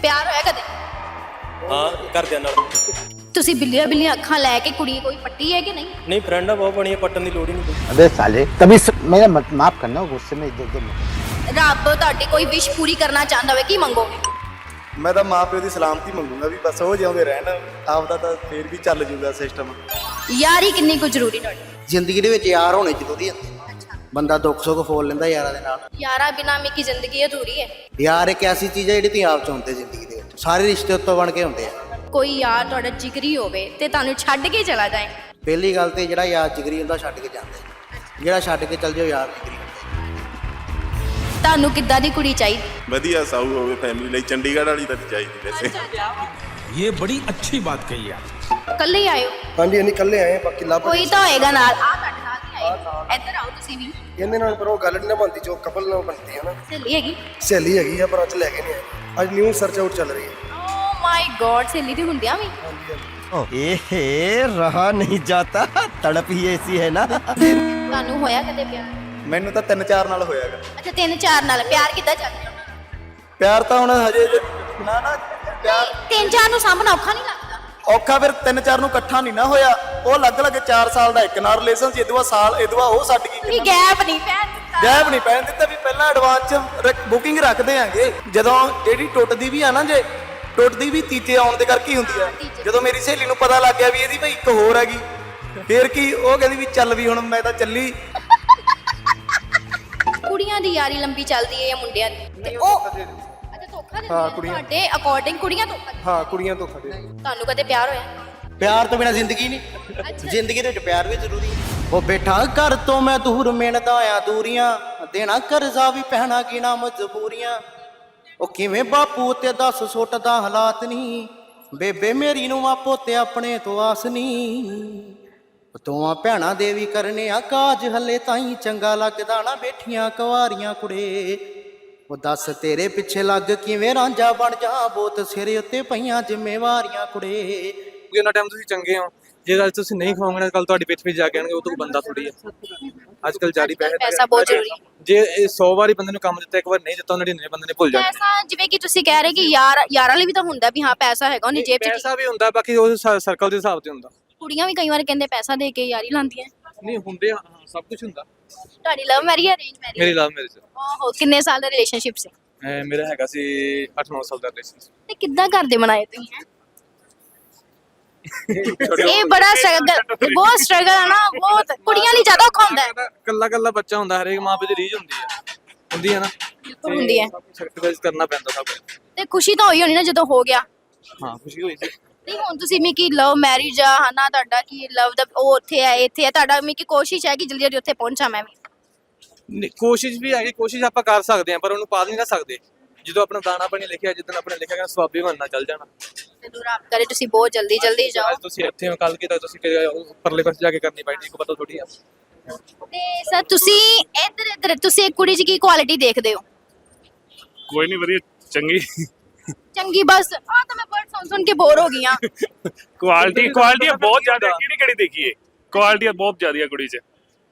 ਪਿਆਰ ਹੋਇਆ ਕਦੇ ਹਾਂ ਘਰਦਿਆਂ ਨਾਲ ਤੁਸੀਂ ਬਿੱਲੀਆਂ ਬਿੱਲੀਆਂ ਅੱਖਾਂ ਲੈ ਕੇ ਕੁੜੀ ਕੋਈ ਪੱਟੀ ਹੈ ਕਿ ਨਹੀਂ ਨਹੀਂ ਫਰੈਂਡ ਆ ਬਹੁਤ ਬਣੀ ਆ ਪੱਟਣ ਦੀ ਲੋੜ ਹੀ ਨਹੀਂ ਪਈ अबे साले तभी स... मेरा मत माफ करना गुस्से में इधर उधर मत ਰੱਬ ਤੁਹਾਡੀ ਕੋਈ ਵਿਸ਼ ਪੂਰੀ ਕਰਨਾ ਚਾਹੁੰਦਾ ਹੋਵੇ ਕੀ ਮੰਗੋਗੇ ਮੈਂ ਤਾਂ ਮਾਂ ਪਿਓ ਦੀ ਸਲਾਮਤੀ ਮੰਗੂੰਗਾ ਵੀ ਬਸ ਉਹ ਜਿਉਂਦੇ ਰਹਿਣ ਆਪਦਾ ਤਾਂ ਫੇਰ ਵੀ ਚੱਲ ਜੂਗਾ ਸਿਸਟਮ ਯਾਰੀ ਕਿੰਨੀ ਕੁ ਜ਼ਰੂਰੀ ਤੁਹਾਡੀ ਜ਼ਿੰਦਗੀ ਦੇ ਵਿੱਚ ਯਾਰ ਹੋਣੇ ਜ਼ਰੂਰੀ ਆ ਬੰਦਾ ਦੁੱਖ ਸੁੱਖ ਫੋਲ ਲੈਂਦਾ ਯਾਰਾਂ ਦੇ ਨਾਲ ਯਾਰਾ ਬਿਨਾ ਮੀ ਕੀ ਜ਼ਿੰਦਗੀ ਅਧੂਰੀ ਹੈ ਯਾਰ ਇੱਕ ਐਸੀ ਚੀਜ਼ ਹੈ ਜਿਹੜੀ ਤੁਸੀਂ ਆਪ ਚਾਹੁੰਦੇ ਜ਼ਿੰਦਗੀ ਦੇ ਵਿੱਚ ਸਾਰੇ ਰਿਸ਼ਤੇ ਉੱਤੋਂ ਬਣ ਕੇ ਹੁੰਦੇ ਆ ਕੋਈ ਯਾਰ ਤੁਹਾਡਾ ਜਿਗਰੀ ਹੋਵੇ ਤੇ ਤੁਹਾਨੂੰ ਛੱਡ ਕੇ ਚਲਾ ਜਾਏ ਪਹਿਲੀ ਗੱਲ ਤੇ ਜਿਹੜਾ ਯਾਰ ਜਿਗਰੀ ਹੁੰਦਾ ਛੱਡ ਕੇ ਜਾਂਦਾ ਹੈ। ਜਿਹੜਾ ਛੱਡ ਕੇ ਚੱਲ ਜਾਓ ਯਾਰ ਜਿਗਰੀ ਹੁੰਦਾ ਤੁਹਾਨੂੰ ਕਿੱਦਾਂ ਦੀ ਕੁੜੀ ਚਾਹੀਦੀ ਵਧੀਆ ਸਾਊ ਹੋਵੇ ਫੈਮਿਲੀ ਲਈ ਚੰਡੀਗੜ੍ਹ ਵਾਲੀ ਤਾਂ ਨਹੀਂ ਚਾਹੀਦੀ ਵੈਸੇ ये बड़ी अच्छी बात कही आप ਇਕੱਲੇ ਹੀ ਆਇਓ ਹਾਂਜੀ ਅਸੀਂ ਇਕੱਲੇ ਆਏ ਆ ਬਾਕੀ ਲੱਭ ਕੋਈ ਤਾਂ ਹੋਏਗਾ ਨਾਲ ਆ ਤੁਹਾਡੇ ਨਾਲ ਹੀ ਆਏ ਇੱਧਰ ਆਓ ਤੁਸੀਂ ਵੀ। ਇਹਦੇ ਨਾਲ ਪਰ ਉਹ ਗੱਲ ਨਹੀਂ ਨਾ ਜੋ ਕਪਲ ਨਾਲ ਬਣਦੀ ਹੈ ਨਾ। ਸਹੇਲੀ ਹੈਗੀ? ਸਹੇਲੀ ਹੈਗੀ ਆ ਪਰ ਅੱਜ ਲੈ ਕੇ ਨਹੀਂ ਆਏ। ਅੱਜ ਨਿਊ ਸਰਚ ਆਊਟ ਚੱਲ ਰਹੀ ਹੈ ਓ ਮਾਈ ਗॉड ਸਹੇਲੀ ਦੀ ਹੁੰਦਿਆ ਵੀ। ਏਹੇ ਰਹਾ ਨਹੀਂ ਜਾਤਾ। ਤੜਪ ਹੀ ਐਸੀ ਹੈ ਨਾ। ਤੁਹਾਨੂੰ ਹੋਇਆ ਕਦੇ ਪਿਆਰ? ਮੈਨੂੰ ਤਾਂ ਤਿੰਨ ਚਾਰ ਨਾਲ ਹੋਇਆਗਾ। ਅੱਛਾ ਤਿੰਨ ਚਾਰ ਨਾਲ। ਪਿਆਰ ਕਿੱਦਾਂ ਚੱਲਦਾ ਪਿਆਰ ਤਾਂ ਹੁਣ ਹਜੇ ਨਾ ਨਾ ਪਿਆਰ ਤਿੰਨ ਚਾਰ ਨੂੰ ਸਾਹਮਣਾ ਔਖਾ ਨਹੀਂ ਲੱਗਦਾ। ਔਖਾ ਫਿਰ ਤਿੰਨ ਚਾਰ ਨੂੰ ਇਕੱਠਾ ਨਹੀਂ ਨਾ ਹੋਇਆ। ਉਹ ਅਲੱਗ-ਅਲੱਗ 4 ਸਾਲ ਦਾ ਇੱਕ ਨਾਲ ਰਿਲੇਸ਼ਨ ਸੀ ਇਦਵਾ ਸਾਲ ਇਦਵਾ ਉਹ ਛੱਡ ਗਈ। ਤੁਸੀਂ ਗੈਪ ਨਹੀਂ ਪੈਣ ਦਿੱਤਾ। ਗੈਪ ਨਹੀਂ ਪੈਣ ਦਿੱਤਾ ਵੀ ਪਹਿਲਾਂ ਐਡਵਾਂਸ ਚ ਬੁਕਿੰਗ ਰੱਖਦੇ ਆਂਗੇ। ਜਦੋਂ ਜਿਹੜੀ ਟੁੱਟਦੀ ਵੀ ਆ ਨਾ ਜੇ ਟੁੱਟਦੀ ਵੀ ਤੀਜੇ ਆਉਣ ਦੇ ਕਰਕੇ ਹੀ ਹੁੰਦੀ ਆ। ਜਦੋਂ ਮੇਰੀ ਸਹੇਲੀ ਨੂੰ ਪਤਾ ਲੱਗ ਗਿਆ ਵੀ ਇਹਦੀ ਭਾਈ ਇੱਕ ਹੋਰ ਹੈਗੀ ਫੇਰ ਕੀ? ਉਹ ਕਹਿੰਦੀ ਵੀ ਚੱਲ ਵੀ ਹੁਣ ਮੈਂ ਤਾਂ ਚੱਲੀ। ਕੁੜੀਆਂ ਦੀ ਯਾਰੀ ਲੰਬੀ ਚੱਲਦੀ ਹੈ ਜਾਂ ਮੁੰਡਿਆਂ ਦੀ? ਤੇ ਉਹ ਅੱਛਾ ਧੋਖਾ ਦਿੰਦੀਆਂ ਨੇ ਤੁਹਾਡੇ ਅਕੋਰਡਿੰਗ ਕੁੜੀਆਂ ਧੋਖਾ। ਹਾਂ ਕੁੜੀਆਂ ਤੋਂ ਖੜੇ ਤੁਹਾਨੂੰ ਕਦੇ ਪਿਆਰ ਹੋਇਆ? ਪਿਆਰ ਤੋਂ ਬਿਨਾ ਜ਼ਿੰਦਗੀ ਨਹੀਂ। ਜ਼ਿੰਦਗੀ ਦੇ ਵਿੱਚ ਪਿਆਰ ਵੀ ਜ਼ਰੂਰੀ ਹੈ। ਉਹ ਬੈਠਾ ਘਰ ਤੋਂ ਮੈਂ ਦੂਰ ਮਿਣਦਾ ਆ ਦੂਰੀਆਂ ਦੇਣਾ ਕਰਜ਼ਾ ਵੀ ਪਹਿਣਾ ਗਿਣਾ ਮਜਬੂਰੀਆਂ। ਉਹ ਕਿਵੇਂ ਬਾਪੂ ਤੇ ਦੱਸ ਸੁੱਟਦਾ ਹਾਲਾਤ ਨਹੀਂ ਬੇਬੇ ਮੇਰੀ ਨੂੰ ਆਪੋ ਤੇ ਆਪਣੇ ਤੋਂ ਆਸ ਨਹੀਂ ਦੋਵਾਂ ਭੈਣਾਂ ਦੇ ਵੀ ਕਰਨੇ ਆ ਕਾਜ ਹੱਲੇ ਤਾਈ ਚੰਗਾ ਲੱਗਦਾ ਨਾ ਬੈਠੀਆਂ ਕੁਆਰੀਆਂ ਕੁੜੇ। ਉਹ ਦੱਸ ਤੇਰੇ ਪਿੱਛੇ ਲੱਗ ਕਿਵੇਂ ਰਾਂਝਾ ਬਣ ਜਾ ਬੋਤ ਸਿਰ ਉੱਤੇ ਪਈਆਂ ਜ਼ਿੰਮੇਵਾਰੀਆਂ ਕੁੜੇ। ਕਿਉਂਕਿ ਉਹਨਾਂ ਟਾਈਮ ਤੁਸੀਂ ਚੰਗੇ ਹੋ। ਜੇ ਗੱਲ ਤੁਸੀਂ ਨਹੀਂ ਖਾਓਗੇ ਨਾ ਕੱਲ ਤੁਹਾਡੇ ਪਿੱਛੇ ਜਾ ਕੇ ਆਣਗੇ ਉਹ ਤਾਂ ਬੰਦਾ ਥੋੜੀ ਹੈ। ਅੱਜ ਕੱਲ ਜਾਰੀ ਪੈਸੇ ਪੈਸਾ ਬਹੁਤ ਜ਼ਰੂਰੀ ਹੈ। ਜੇ ਇਹ 100 ਵਾਰੀ ਬੰਦੇ ਨੂੰ ਕੰਮ ਦਿੱਤਾ ਇੱਕ ਵਾਰ ਨਹੀਂ ਦਿੱਤਾ ਉਹਨਾਂ ਨੇ ਬੰਦੇ ਨੇ ਭੁੱਲ ਜਾਣਾ। ਪੈਸਾ ਜਿਵੇਂ ਕਿ ਤੁਸੀਂ ਕਹਿ ਰਹੇ ਕਿ ਯਾਰ ਯਾਰਾਂ ਲਈ ਵੀ ਤਾਂ ਹੁੰਦਾ ਵੀ ਹਾਂ ਪੈਸਾ ਹੈਗਾ ਉਹਨੇ ਜੇਬ 'ਚ ਪੈਸਾ ਵੀ ਹੁੰਦਾ ਬਾਕੀ ਉਹ ਸਰਕਲ ਦੇ ਹਿਸਾਬ ਤੇ ਹੁੰਦਾ। ਕੁੜੀਆਂ ਵੀ ਕਈ ਵਾਰ ਕਹਿੰਦੇ ਪੈਸਾ ਦੇ ਕੇ ਯਾਰੀ ਲਾਉਂਦੀਆਂ। ਨਹੀਂ ਹੁੰਦੇ ਹਾਂ ਸਭ ਕੁਝ ਹੁੰਦਾ। ਤੁਹਾਡੀ ਲਵ ਮੈਰੀ ਹੈ ਅਰੇਂਜ ਮੈਰੀ ਮੇਰੀ ਲਵ ਮੈਰਿਜ ਓਹੋ ਕਿੰਨੇ ਸਾਲ ਦਾ ਰਿਲੇਸ਼ਨਸ਼ਿਪ ਸੀ? ਮੇਰਾ ਹੈਗਾ ਸੀ 8-9 ਸਾਲ ਦਾ ਰਿਲੇਸ਼ਨ ਤੇ ਕਿੱਦਾਂ ਕਰਦੇ ਬਣਾਏ ਤੁਸੀਂ? ਇਹ ਬੜਾ ਸਟਰਗਲ ਬਹੁਤ ਸਟਰਗਲ ਹੈ ਨਾ ਬਹੁਤ। ਕੁੜੀਆਂ ਲਈ ਜ਼ਿਆਦਾ ਔਖਾ ਹੁੰਦਾ ਹੈ। ਕੱਲਾ ਕੱਲਾ ਬੱਚਾ ਹੁੰਦਾ ਹਰੇਕ ਮਾਂ ਪਿਓ ਦੀ ਰੀਝ ਹੁੰਦੀ ਹੈ। ਹੁੰਦੀ ਹੈ ਨਾ? ਬਿਲਕੁਲ ਹੁੰਦੀ ਹੈ। ਸੈਕਰੀਫਾਈਸ ਕਰਨਾ ਪੈਂਦਾ ਸਭ ਤੇ ਖੁਸ਼ੀ ਤਾਂ ਹੋਈ ਹੋਣੀ ਨਾ ਜਦੋਂ ਹੋ ਗਿਆ। ਹਾਂ ਖੁਸ਼ੀ ਹੋਈ ਸੀ। ਨਹੀਂ ਹੁਣ ਤੁਸੀਂ ਮੀ ਕੀ ਲਵ ਮੈਰਿਜ ਆ ਹਨਾ ਤੁਹਾਡਾ ਕੀ ਲਵ ਦਾ ਉਹ ਉੱਥੇ ਹੈ ਇੱਥੇ ਹੈ। ਤੁਹਾਡਾ ਮੀ ਕੀ ਕੋਸ਼ਿਸ਼ ਹੈ ਕਿ ਜਲਦੀ ਜਲਦੀ ਉੱਥੇ ਪਹੁੰਚਾਂ ਮੈਂ ਵੀ। ਨਹੀਂ, ਕੋਸ਼ਿਸ਼ ਵੀ ਹੈਗੀ ਕੋਸ਼ਿਸ਼ ਆਪਾਂ ਕਰ ਸਕਦੇ ਹਾਂ ਪਰ ਉਹਨੂੰ ਪਾ ਨਹੀਂ ਨਾ ਸਕਦੇ। ਜਦੋਂ ਆਪਣਾ ਦਾਣਾ ਪਾਣੀ ਲਿਖਿਆ ਜਿੱਦਣ ਆਪਣੇ ਲਿਖਿਆ ਗਿਆ ਸਵਾਬੀ ਬਣਨਾ ਚੱਲ ਜਾਣਾ। ਜਦੋਂ ਰੱਬ ਕਰੇ ਤੁਸੀਂ ਬਹੁਤ ਜਲਦੀ ਜਲਦੀ ਜਾਓ। ਅੱਜ ਤੁਸੀਂ ਇੱਥੇ ਹੋ ਕੱਲ ਕੀਤਾ ਤੁਸੀਂ ਕਿ- ਉੱਪਰਲੇ ਪਾਸੇ ਜਾ ਕੇ ਕਰਨੀ ਪੈਣੀ ਇੱਕ ਪਤਾ ਥੋੜੀ ਆ। ਤੇ ਸਰ ਤੁਸੀਂ ਇੱਧਰ ਇੱਧਰ ਤੁਸੀਂ ਇੱਕ ਕੁੜੀ 'ਚ ਕੀ ਕੁਆਲਿਟੀ ਦੇਖਦੇ ਹੋ? ਕੋਈ ਨਹੀਂ ਵਧੀਆ ਚੰਗੀ। ਚੰਗੀ ਬਸ। ਆ ਤਾਂ ਮੈਂ ਵਰਡ ਸੁਣ ਸੁਣ ਕੇ ਬੋਰ ਹੋ ਗਈ ਆ ਕੁਆਲਿਟੀ ਕੁਆਲਿਟੀ ਬਹੁਤ ਜ਼ਿਆਦਾ। ਕਿਹੜੀ ਕਿਹੜੀ ਦੇਖੀਏ ਕੁਆਲਿਟੀ ਬਹੁਤ ਜ਼ਿਆਦਾ ਕੁੜੀ 'ਚ।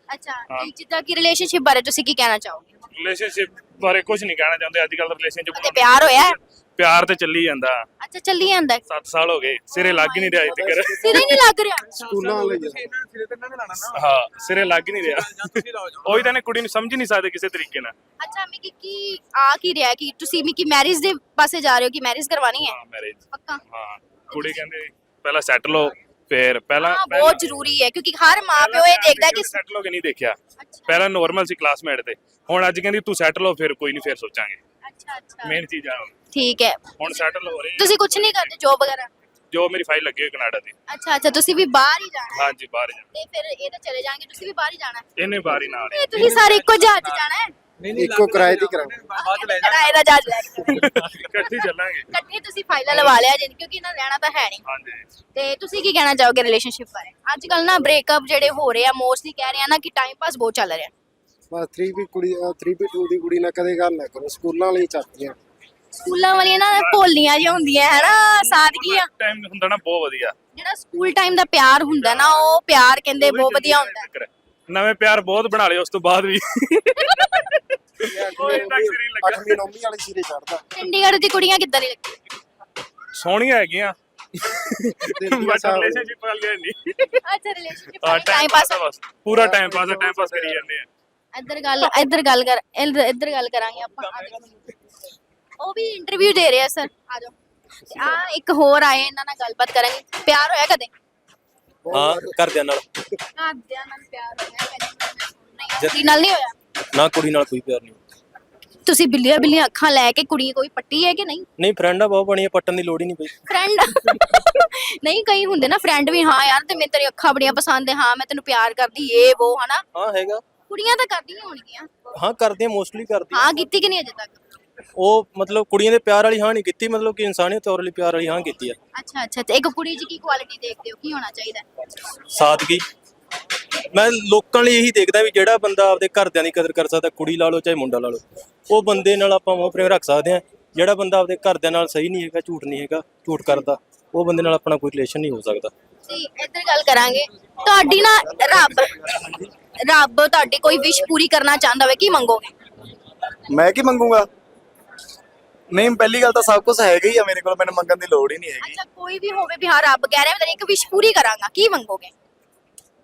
ਅੱਛਾ ਤੇ ਜਿੱਦਾਂ ਕਿ ਰਿਲੇਸ਼ਨਸ਼ਿਪ ਬਾਰੇ ਤੁਸੀਂ ਕੀ ਕਹਿਣਾ ਚਾਹੋਗੇ? ਰਿਲੇਸ਼ਨਸ਼ਿਪ ਬਾਰੇ ਕੁਝ ਨਹੀਂ ਕਹਿਣਾ ਚਾਹੁੰਦੇ। ਅੱਜ ਕੱਲ ਰਿਲੇਸ਼ਨਸ਼ਿਪ ਤੇ ਪਿਆਰ ਹੋਇਆ? ਹੈ? ਪਿਆਰ ਤੇ ਚੱਲੀ ਜਾਂਦਾ। ਅੱਛਾ ਚੱਲੀ ਜਾਂਦਾ। ਹੈ। 7 ਸਾਲ ਹੋ ਗਏ। ਸਿਰੇ ਲੱਗ ਹੀ ਨਹੀਂ ਰਿਹਾ ਅਜੇ ਤੱਕ ਸਿਰੇ ਨਹੀਂ ਲੱਗ ਰਿਹਾ। ਸਕੂਲਾਂ ਵਾਲੇ ਹਾਂ ਸਿਰੇ ਲੱਗ ਹੀ ਨਹੀਂ ਰਿਹਾ। ਉਹੀ ਤਾਂ ਨੇ ਕੁੜੀ ਨੂੰ ਸਮਝ ਹੀ ਨਹੀਂ ਸਕਦੇ ਕਿਸੇ ਤਰੀਕੇ ਨਾਲ। ਅੱਛਾ ਮੈਂ ਕਿ ਕੀ ਆ ਕੀ ਰਿਹਾ ਕਿ ਤੁਸੀਂ ਮੈਂ ਕਿ ਮੈਰਿਜ ਦੇ ਪਾਸੇ ਜਾ ਰਹੇ ਹੋ ਕਿ ਮੈਰਿਜ ਕਰਵਾਣੀ ਹੈ? ਹਾਂ ਮੈਰਿਜ ਪੱਕਾ? ਹਾਂ ਕੁੜੀ ਕਹਿੰਦੇ ਪਹਿਲਾਂ ਸੈਟਲ ਹੋ। ਫਿਰ ਪਹਿਲਾਂ ਹਾਂ ਬਹੁਤ ਜ਼ਰੂਰੀ ਹੈ ਕਿਉਂਕਿ ਹਰ ਮਾਂ ਪਿਓ ਇਹ ਦੇਖਦਾ ਕਿ ਸੈਟਲ ਹੋ ਕੇ ਨਹੀਂ ਦੇਖਿਆ। ਪਹਿਲਾਂ ਨਾਰਮਲ ਸੀ ਕਲਾਸਮੇਟ ਤੇ। ਹੁਣ ਅੱਜ ਕਹਿੰਦੀ ਤੂੰ ਸੈਟਲ ਹੋ ਫਿਰ ਕੋਈ ਨਹੀਂ ਫਿਰ ਸੋਚਾਂਗੇ। ਅੱਛਾ ਅੱਛਾ। ਮੇਨ ਚੀਜ਼ ਆ। ਠੀਕ ਹੈ। ਹੁਣ ਸੈਟਲ ਹੋ ਰਹੀ ਤੁਸੀਂ ਕੁਝ ਨਹੀਂ ਕਰਦੇ ਜੋਬ ਵਗੈਰਾ? ਜੋ ਮੇਰੀ ਫਾਈਲ ਲੱਗੀ ਹੋਈ ਕੈਨੇਡਾ ਦੀ। ਅੱਛਾ ਅੱਛਾ ਤੁਸੀਂ ਵੀ ਬਾਹਰ ਹੀ ਜਾਣਾ ਹੈ? ਹਾਂਜੀ ਬਾਹਰ ਜਾ ਤੇ ਫਿਰ ਇਹ ਤਾਂ ਚਲੇ ਜਾਣਗੇ ਤੁਸੀਂ ਵੀ ਬਾਹਰ ਹੀ ਜਾਣਾ ਹੈ? ਇਹਨੇ ਬਾਹਰ ਹੀ ਨਾਲ ਇਹ ਤੁਸੀਂ ਸਾਰੇ ਇੱਕੋ ਜਹਾਜ਼ 'ਚ ਜਾਣਾ ਹੈ? ਇੱਕੋ ਕਿਰਾਏ ਦੀ ਕਰਾਓ। ਬਾਅਦ ਲੈ ਕਿਰਾਏ ਦਾ ਜਹਾਜ਼ ਲੈ ਕੇ ਇਕੱਠੇ ਚੱਲਾਂਗੇ। ਇਕੱਠੇ ਤੁਸੀਂ ਫਾਈਲਾਂ ਲਵਾ ਲਿਆ ਜੇ ਕਿਉਂਕਿ ਇਹਨਾਂ ਰਹਿਣਾ ਤਾਂ ਹੈ ਨਹੀਂ। ਹਾਂਜੀ। ਤੇ ਤੁਸੀਂ ਕੀ ਕਹਿਣਾ ਚਾਹੋਗੇ ਰਿਲੇਸ਼ਨਸ਼ਿਪ ਬਾਰੇ? ਅੱਜ ਕੱਲ ਨਾ ਬ੍ਰੇਕਅਪ ਜਿਹੜੇ ਹੋ ਰਹੇ ਆ ਮੋਸਟਲੀ ਕਹਿ ਰਹੇ ਆ ਨਾ ਕਿ ਟਾਈਮ ਪਾਸ ਬਹੁਤ ਚੱਲ ਰਿਹਾ। ਬਸ 3 ਵੀ ਕੁੜੀ 3 ਵੀ 2 ਦੀ ਕੁੜੀ ਨਾਲ ਕਦੇ ਗੱਲ ਨਾ ਕਰੋ ਸਕੂਲਾਂ ਵਾਲੀ ਚੱਲਦੀਆਂ ਸਕੂਲਾਂ ਵਾਲੀਆਂ ਨਾ ਭੋਲੀਆਂ ਜਿਹੀਆਂ ਹੁੰਦੀਆਂ ਹੈ ਨਾ ਸਾਦਗੀਆਂ ਟਾਈਮ ਹੁੰਦਾ ਨਾ ਬਹੁਤ ਵਧੀਆ। ਜਿਹੜਾ ਸਕੂਲ ਟਾਈਮ ਦਾ ਪਿਆਰ ਹੁੰਦਾ ਨਾ ਉਹ ਪਿਆਰ ਕਹਿੰਦੇ ਬਹੁਤ ਵਧੀਆ ਹੁੰਦਾ। ਹੈ। ਨਵੇਂ ਪਿਆਰ ਬਹੁਤ ਬਣਾ ਲਏ ਉਸ ਤੋਂ ਬਾਅਦ ਵੀ। ਕੋਈ ਤੱਕ ਸਿਰ ਹੀ ਲੱਗਾ। 8ਵੀਂ 9ਵੀਂ ਵਾਲੇ ਸਿਰੇ ਚੜਦਾ ਚੰਡੀਗੜ੍ਹ ਦੀ ਕੁੜੀਆਂ ਕਿੱਦਾਂ ਦੀ ਲੱਗਦੀਆਂ ਸੋਹਣੀਆਂ ਹੈਗੀਆਂ। ਬਟ ਰਿਲੇਸ਼ਨਸ਼ਿਪ ਵਾਲ ਗਏ ਨਹੀਂ। ਅੱਛਾ ਰਿਲੇਸ਼ਨਸ਼ਿਪ ਹਾਂ ਟਾਈਮ ਪਾਸ ਬਸ ਪੂਰਾ ਟਾਈਮ ਪਾਸ ਟਾਈਮ ਪਾਸ ਕਰੀ ਜਾਂਦੇ ਆ। ਇੱਧਰ ਗੱਲ ਇੱਧਰ ਗੱਲ ਕਰ ਇੱਧਰ ਇੱਧਰ ਗੱਲ ਕਰਾਂਗੇ ਆਪਾਂ। ਆ ਦੇਖੋ। ਉਹ ਵੀ ਇੰਟਰਵਿਊ ਦੇ ਰਹੇ ਸਰ ਆ ਜਾਓ। ਆ ਇੱਕ ਹੋਰ ਆਏ ਇਹਨਾਂ ਨਾਲ ਗੱਲਬਾਤ ਕਰਾਂਗੇ। ਪਿਆਰ ਹੋਇਆ ਕਦੇ? ਹਾਂ ਘਰਦਿਆਂ ਨਾਲ। ਘਰਦਿਆਂ ਨਾਲ ਪਿਆਰ ਹੋਇਆ ਕੁੜੀ ਨਾਲ ਨਹੀਂ ਹੋਇਆ? ਨਾ ਕੁੜੀ ਨਾਲ ਕੋਈ ਪਿਆਰ ਨਹੀਂ ਤੁਸੀਂ ਬਿੱਲੀਆਂ ਬਿੱਲੀਆਂ ਅੱਖਾਂ ਲੈ ਕੇ ਕੁੜੀ ਕੋਈ ਪੱਟੀ ਹੈ ਕਿ ਨਹੀਂ? ਨਹੀਂ ਫਰੈਂਡ ਆ ਬਹੁਤ ਬਣੀਆਂ ਪੱਟਣ ਦੀ ਲੋੜ ਹੀ ਨਹੀਂ ਪਈ। ਫਰੈਂਡ ਨਹੀਂ ਕਈ ਹੁੰਦੇ ਨਾ ਫਰੈਂਡ ਵੀ ਹਾਂ ਯਾਰ ਤੇ ਮੈਨੂੰ ਤੇਰੀ ਅੱਖਾਂ ਬੜੀਆਂ ਪਸੰਦ ਹੈ। ਹਾਂ ਮੈਂ ਤੈਨੂੰ ਪਿਆਰ ਕਰਦੀ ਏ ਉਹ ਹਨਾ? ਹਾਂ ਹੈਗਾ। ਕੁੜੀਆਂ ਤਾਂ ਕਰਦੀਆਂ ਹੋਣਗੀਆਂ। ਹਾਂ ਕਰਦੀਆਂ ਮੋਸਟਲੀ ਕਰਦੀਆਂ। ਹਾਂ ਕੀਤੀ ਕਿ ਨਹੀਂ ਅਜੇ ਤੱਕ? ਉਹ ਮਤਲਬ ਕੁੜੀਆਂ ਦੇ ਪਿਆਰ ਵਾਲੀ ਹਾਂ ਨਹੀਂ ਕੀਤੀ ਮਤਲਬ ਕਿ ਇਨਸਾਨੀਅਤ ਤੌਰ ਲਈ ਪਿਆਰ ਵਾਲੀ ਹਾਂ ਕੀਤੀ ਆ। ਅੱਛਾ ਅੱਛਾ ਤੇ ਇੱਕ ਕੁੜੀ 'ਚ ਕੀ ਕੁਆਲਿਟੀ ਦੇਖਦੇ ਹੋ? ਕੀ ਹੋਣਾ ਚਾਹੀਦਾ? ਹੈ? ਸਾਦਗੀ। ਮੈਂ ਲੋਕਾਂ ਲਈ ਇਹੀ ਦੇਖਦਾ ਵੀ ਜਿਹੜਾ ਬੰਦਾ ਆਪਦੇ ਘਰਦਿਆਂ ਦੀ ਕਦਰ ਕਰ ਸਕਦਾ ਕੁੜੀ ਲਾ ਲਓ ਚਾਹੇ ਮੁੰਡਾ ਲਾ ਲਓ ਉਹ ਬੰਦੇ ਨਾਲ ਆਪਾਂ ਮੋਹ ਪ੍ਰੇਮ ਰੱਖ ਸਕਦੇ ਆ ਜਿਹੜਾ ਬੰਦਾ ਆਪਦੇ ਘਰਦਿਆਂ ਨਾਲ ਸਹੀ ਨਹੀਂ ਹੈਗਾ ਝੂਠ ਨਹੀਂ ਹੈਗਾ ਝੂਠ ਕਰਦਾ ਉਹ ਬੰਦੇ ਨਾਲ ਆਪਣਾ ਕੋਈ ਰਿਲੇਸ਼ਨ ਨਹੀਂ ਹੋ ਸਕਦਾ। ਤੇ ਇੱਧਰ ਗੱਲ ਕਰਾਂਗੇ। ਤੁਹਾਡੀ ਨਾ ਰੱਬ ਰੱਬ ਤੁਹਾਡੀ ਕੋਈ ਵਿਸ਼ ਪੂਰੀ ਕਰਨਾ ਚਾਹੁੰਦਾ ਹੋਵੇ ਕੀ ਮੰਗੋਗੇ? ਮੈਂ ਕੀ ਮੰਗੂਗਾ? ਨਹੀਂ ਪਹਿਲੀ ਗੱਲ ਤਾਂ ਸਭ ਕੁਝ ਹੈਗਾ ਹੀ ਆ ਮੇਰੇ ਕੋਲ ਮੈਨੂੰ ਮੰਗਣ ਦੀ ਲੋੜ ਹੀ ਨਹੀਂ ਹੈਗੀ। ਅੱਛਾ ਕੋਈ ਵੀ ਹੋਵੇ ਵੀ ਹਾਂ ਰੱਬ ਕਹਿ ਰਿਹਾ ਮੈਂ ਤੇਰੀ ਇੱਕ ਵਿਸ਼ ਪੂਰੀ ਕਰਾਂਗਾ ਕੀ ਮੰਗੋਗੇ?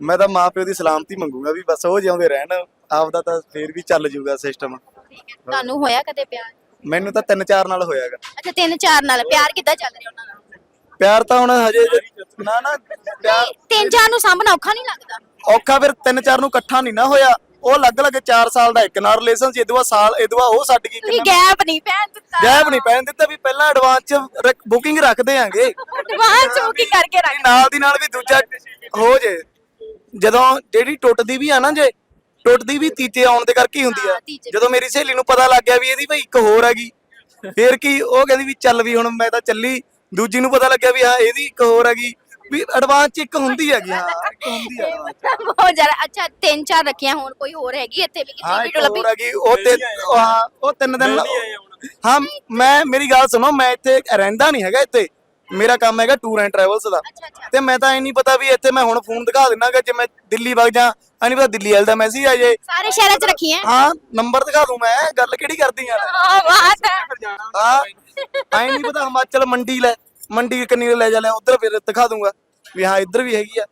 ਮੈਂ ਤਾਂ ਮਾਪਿਓ ਦੀ ਸਲਾਮਤੀ ਮੰਗੂਗਾ ਵੀ ਬਸ ਉਹ ਜਿਉਂਦੇ ਰਹਿਣ ਆਪਦਾ ਤਾਂ ਫੇਰ ਵੀ ਚੱਲ ਜਾਊਗਾ ਸਿਸਟਮ ਠੀਕ ਹੈ ਤੁਹਾਨੂੰ ਹੋਇਆ ਕਦੇ ਪਿਆਰ? ਮੈਨੂੰ ਤਾਂ ਤਿੰਨ ਚਾਰ ਨਾਲ ਹੋਇਆਗਾ ਅੱਛਾ ਤਿੰਨ ਚਾਰ ਨਾਲ ਪਿਆਰ ਕਿੱਦਾਂ ਚੱਲ ਰਿਹਾ ਉਹਨਾਂ ਨਾਲ? ਪਿਆਰ ਤਾਂ ਹੁਣ ਹਜੇ ਨਾ ਨਾ ਪਿਆਰ ਨਹੀਂ, ਤਿੰਨ ਚਾਰ ਨੂੰ ਸਾਂਭਣਾ ਔਖਾ ਨਹੀਂ ਲੱਗਦਾ। ਔਖਾ ਫਿਰ ਤਿੰਨ ਚਾਰ ਨੂੰ ਇਕੱਠਾ ਨਹੀਂ ਨਾ ਹੋਇਆ। ਉਹ ਅਲੱਗ-ਅਲੱਗ 4 ਸਾਲ ਦਾ ਇੱਕ ਨਾਲ ਰਿਲੇਸ਼ਨ ਸੀ ਇਦਵਾ ਸਾਲ ਇਦਵਾ ਉਹ ਛੱਡ ਗਈ ਤੁਸੀਂ ਗੈਪ ਨਹੀਂ ਪੈਣ ਦਿੱਤਾ। ਗੈਪ ਨਹੀਂ ਪੈਣ ਦਿੱਤਾ ਵੀ ਪਹਿਲਾਂ ਐਡਵਾਂਸ ਚ ਬੁਕਿੰਗ ਰੱਖਦੇ ਆਂਗੇ। ਐਡਵਾਂਸ ਬੁਕਿੰਗ ਕਰਕੇ ਰੱਖ ਨਾਲ ਦੀ ਨਾਲ ਵੀ ਦੂਜਾ ਹੋ ਜੇ। ਜਦੋਂ ਜਿਹੜੀ ਟੁੱਟਦੀ ਵੀ ਆ ਨਾ ਜੇ ਟੁੱਟਦੀ ਵੀ ਤੀਜੇ ਆਉਣ ਦੇ ਕਰਕੇ ਹੀ ਹੁੰਦੀ ਆ। ਜਦੋਂ ਮੇਰੀ ਸਹੇਲੀ ਨੂੰ ਪਤਾ ਲੱਗ ਗਿਆ ਵੀ ਇਹਦੀ ਭਾਈ ਇੱਕ ਹੋਰ ਹੈਗੀ ਫੇਰ ਕੀ ਉਹ ਕਹਿੰਦੀ ਵੀ ਚੱਲ ਵੀ ਹੁਣ ਮੈਂ ਤਾਂ ਚੱਲੀ। ਦੂਜੀ ਨੂੰ ਪਤਾ ਲੱਗਿਆ ਵੀ ਹਾਂ ਇਹਦੀ ਇੱਕ ਹੋਰ ਹੈਗੀ। ਵੀ ਐਡਵਾਂਸ ਚ ਇੱਕ ਹੁੰਦੀ ਹੈਗੀ ਹਾਂ ਇੱਕ ਹੁੰਦੀ ਆ ਬਹੁਤ ਜ਼ਿਆਦਾ ਅੱਛਾ ਤਿੰਨ ਚਾਰ ਰੱਖੀਆਂ ਹੁਣ ਕੋਈ ਹੋਰ ਹੈਗੀ ਇੱਥੇ ਵੀ? ਹਾਂ ਇੱਕ ਵੀਡੀਓ ਲੱਭੀ? ਹੋਰ ਹੈਗੀ ਉਹ ਤੇ ਉਹ ਹਾਂ ਉਹ ਤਿੰਨ ਦਿਨ ਹਾਂ ਮੈਂ ਮੇਰੀ ਗੱਲ ਸੁਣੋ ਮੈਂ ਇੱਥੇ ਰਹਿੰਦਾ ਨਹੀਂ ਹੈਗਾ ਇੱਥੇ। ਮੇਰਾ ਕੰਮ ਹੈਗਾ ਟੂਰ ਐਂਡ ਟਰੈਵਲਸ ਦਾ। ਅੱਛਾ ਅੱਛਾ। ਤੇ ਮੈਂ ਤਾਂ ਇਹ ਨਹੀਂ ਪਤਾ ਵੀ ਇੱਥੇ ਮੈਂ ਹੁਣ ਫੋਨ ਦਿਖਾ ਦਿੰਨਾਗਾ ਜੇ ਮੈਂ ਦਿੱਲੀ ਵਗ ਜਾ ਐ ਨਹੀਂ ਪਤਾ ਦਿੱਲੀ ਵਾਲੇ ਦਾ ਮੈਸੇਜ ਆ ਜੇ। ਸਾਰੇ ਸ਼ਹਿਰਾਂ 'ਚ ਰੱਖੀਆਂ? ਹਾਂ ਨੰਬਰ ਦਿਖਾ ਦੂੰ ਮੈਂ ਗੱਲ ਕਿਹੜੀ ਕਰਦੀ ਆ? ਆ ਬਾਤ ਹੈ। ਹਾਂ ਐ ਨਹੀਂ ਪਤਾ ਹਿਮਾਚਲ ਮੰਡੀ ਲੈ। ਮੰਡੀ ਕੰਨੀ ਲੈ ਜਾ ਲੈ ਉਧਰ ਫਿਰ ਦਿਖਾ ਦੂੰਗਾ ਵੀ ਹਾਂ ਇੱਧਰ ਵੀ ਹੈਗੀ ਆ।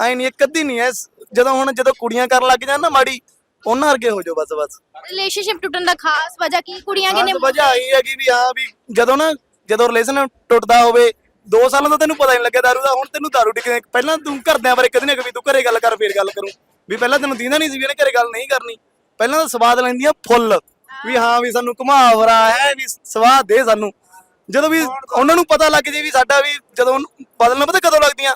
ਐ ਨਹੀਂ ਇੱਕ ਅੱਧੀ ਨਹੀਂ ਐ ਜਦੋਂ ਹੁਣ ਜਦੋਂ ਕੁੜੀਆਂ ਕਰਨ ਲੱਗ ਜਾਣ ਨਾ ਮਾੜੀ ਉਹਨਾਂ ਵਰਗੇ ਹੋ ਜਾਓ ਬਸ ਬਸ। ਰਿਲੇਸ਼ਨਸ਼ਿਪ ਟੁੱਟਣ ਦਾ ਖਾਸ ਵਜ੍ਹਾ ਕੀ? ਕੁੜੀਆਂ ਕਿਨੇ ਵਜ੍ਹਾ ਆਈ ਹੈਗੀ ਵੀ ਹਾਂ ਵੀ ਜਦੋਂ ਨਾ ਜਦੋਂ ਰਿਲੇਸ਼ਨ ਟੁੱਟਦਾ ਹੋਵੇ 2 ਸਾਲਾਂ ਦਾ ਤੈਨੂੰ ਪਤਾ ਨਹੀਂ ਲੱਗਿਆ ਦਾਰੂ ਦਾ ਹੁਣ ਤੈਨੂੰ ਦਾਰੂ ਟਿਕਨੇ ਪਹਿਲਾਂ ਤੂੰ ਘਰਦਿਆਂ ਬਾਰੇ ਕਦੇ ਨਾ ਕਦੇ ਤੂੰ ਘਰੇ ਗੱਲ ਕਰ ਫੇਰ ਗੱਲ ਕਰੂੰ। ਵੀ ਪਹਿਲਾਂ ਤੈਨੂੰ ਦੀਂਦਾ ਨਹੀਂ ਸੀ ਵੀ ਇਹਨੇ ਘਰੇ ਗੱਲ ਨਹੀਂ ਕਰਨੀ। ਪਹਿਲਾਂ ਤਾਂ ਸਵਾਦ ਲੈਂਦੀਆਂ ਫੁੱਲ। ਵੀ ਹਾਂ ਵੀ ਸਾਨੂੰ ਘੁਮਾਵਰਾ ਹੈ ਵੀ ਸਵਾਦ ਦੇ ਸਾਨੂੰ। ਜਦੋਂ ਵੀ ਉਹਨਾਂ ਨੂੰ ਪਤਾ ਲੱਗ ਜੇ ਵੀ ਸਾਡਾ ਵੀ ਜਦੋਂ ਬਦਲਣਾ ਪਤਾ ਕਦੋਂ ਲੱਗਦੀਆਂ?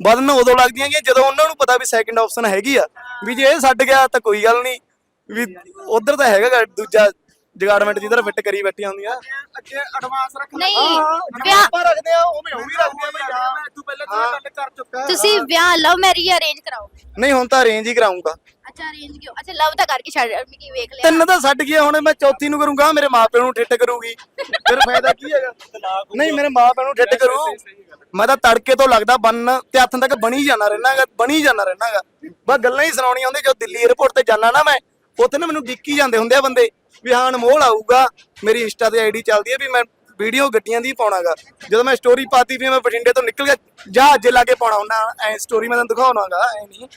ਬਦਲਣ ਉਦੋਂ ਲੱਗਦੀਆਂ ਕਿ ਜਦੋਂ ਉਹਨਾਂ ਨੂੰ ਪਤਾ ਵੀ ਸੈਕਿੰਡ ਆਪਸ਼ਨ ਹੈਗੀ ਆ ਵੀ ਜੇ ਇਹ ਛੱਡ ਗਿਆ ਤਾਂ ਕੋਈ ਗੱਲ ਨਹੀਂ ਵੀ ਉਧਰ ਤਾਂ ਹੈਗਾ ਗਾ ਦੂਜਾ ਜਗਾਰਡਮੈਂਟ ਜਿੱਧਰ ਫਿੱਟ ਕਰੀ ਬੈਠੀਆਂ ਹੁੰਦੀਆਂ। ਅੱਗੇ ਐਡਵਾਂਸ ਰੱਖ ਨਹੀਂ ਵਿਆਹ ਆਪਾਂ ਰੱਖਦੇ ਆ ਉਵੇਂ ਉਹ ਵੀ ਰੱਖਦੇ ਆ ਬਈ ਮੈਂ ਤੂੰ ਪਹਿਲਾਂ ਤੂੰ ਗੱਲ ਕਰ ਚੁੱਕਾ। ਤੁਸੀਂ ਵਿਆਹ ਲਵ ਮੈਰਿਜ ਅਰੇਂਜ ਕਰਾਓਗੇ ਨਹੀਂ ਹੁਣ ਤਾਂ ਅਰੇਂਜ ਹੀ ਕਰਾਉਂਗਾ ਅੱਛਾ ਅਰੇਂਜ ਕਿਉਂ? ਅੱਛਾ ਲਵ ਤਾਂ ਕਰਕੇ ਛੱਡ ਕੀ ਵੇਖ ਲਿਆ? ਤਿੰਨ ਤਾਂ ਛੱਡ ਗਿਆ ਹੁਣ ਮੈਂ ਚੌਥੀ ਨੂੰ ਕਰੂੰਗਾ ਮੇਰੇ ਮਾਪਿਆਂ ਨੂੰ ਠਿੱਟ ਕਰੂਗੀ। ਫਿਰ ਫਾਇਦਾ ਕੀ ਹੈਗਾ? ਨਹੀਂ ਮੇਰੇ ਮਾਪਿਆਂ ਨੂੰ ਠਿੱਟ ਕਰੂ। ਮੈਂ ਤਾਂ ਤੜਕੇ ਤੋਂ ਲੱਗਦਾ ਬੰਨ ਤੇ ਹੱਥਾਂ ਤੱਕ ਬਣੀ ਜਾਣਾ ਰਹਿਣਾਗਾ ਬਣੀ ਜਾਣਾ ਰਹਿਣਾਗਾ ਬਸ ਗੱਲਾਂ ਹੀ ਸੁਣਾਉਣੀਆਂ ਹੁੰਦੀਆਂ ਜੋ ਦਿੱਲੀ 에ਅਰਪੋਰਟ ਤੇ ਜਾਣਾ ਨਾ ਮੈਂ ਉੱਥੇ ਨਾ ਮੈਨੂੰ ਡਿੱਕੀ ਜਾਂਦੇ ਹੁੰਦੇ ਆ ਬੰਦੇ। ਵੀ ਹਾਂ, ਅਨਮੋਲ ਆਊਗਾ। ਮੇਰੀ ਇੰਸਟਾ ਤੇ ਆਈਡੀ ਚੱਲਦੀ ਹੈ ਵੀ ਮੈਂ ਵੀਡੀਓ ਗੱਡੀਆਂ ਦੀ ਪਾਉਣਾਗਾ। ਜਦੋਂ ਮੈਂ ਸਟੋਰੀ ਪਾਤੀ ਵੀ ਮੈਂ ਬਠਿੰਡੇ ਤੋਂ ਨਿਕਲ ਗਿਆ ਜਹਾਜ਼ ਲਾ ਕੇ ਪਾਉਣਾ ਹੁੰਦਾ ਐ ਸਟੋਰੀ ਮੈਂ ਤੁਹਾਨੂੰ ਦਿਖਾਉਣਾਗਾ, ਐ ਨਹੀਂ।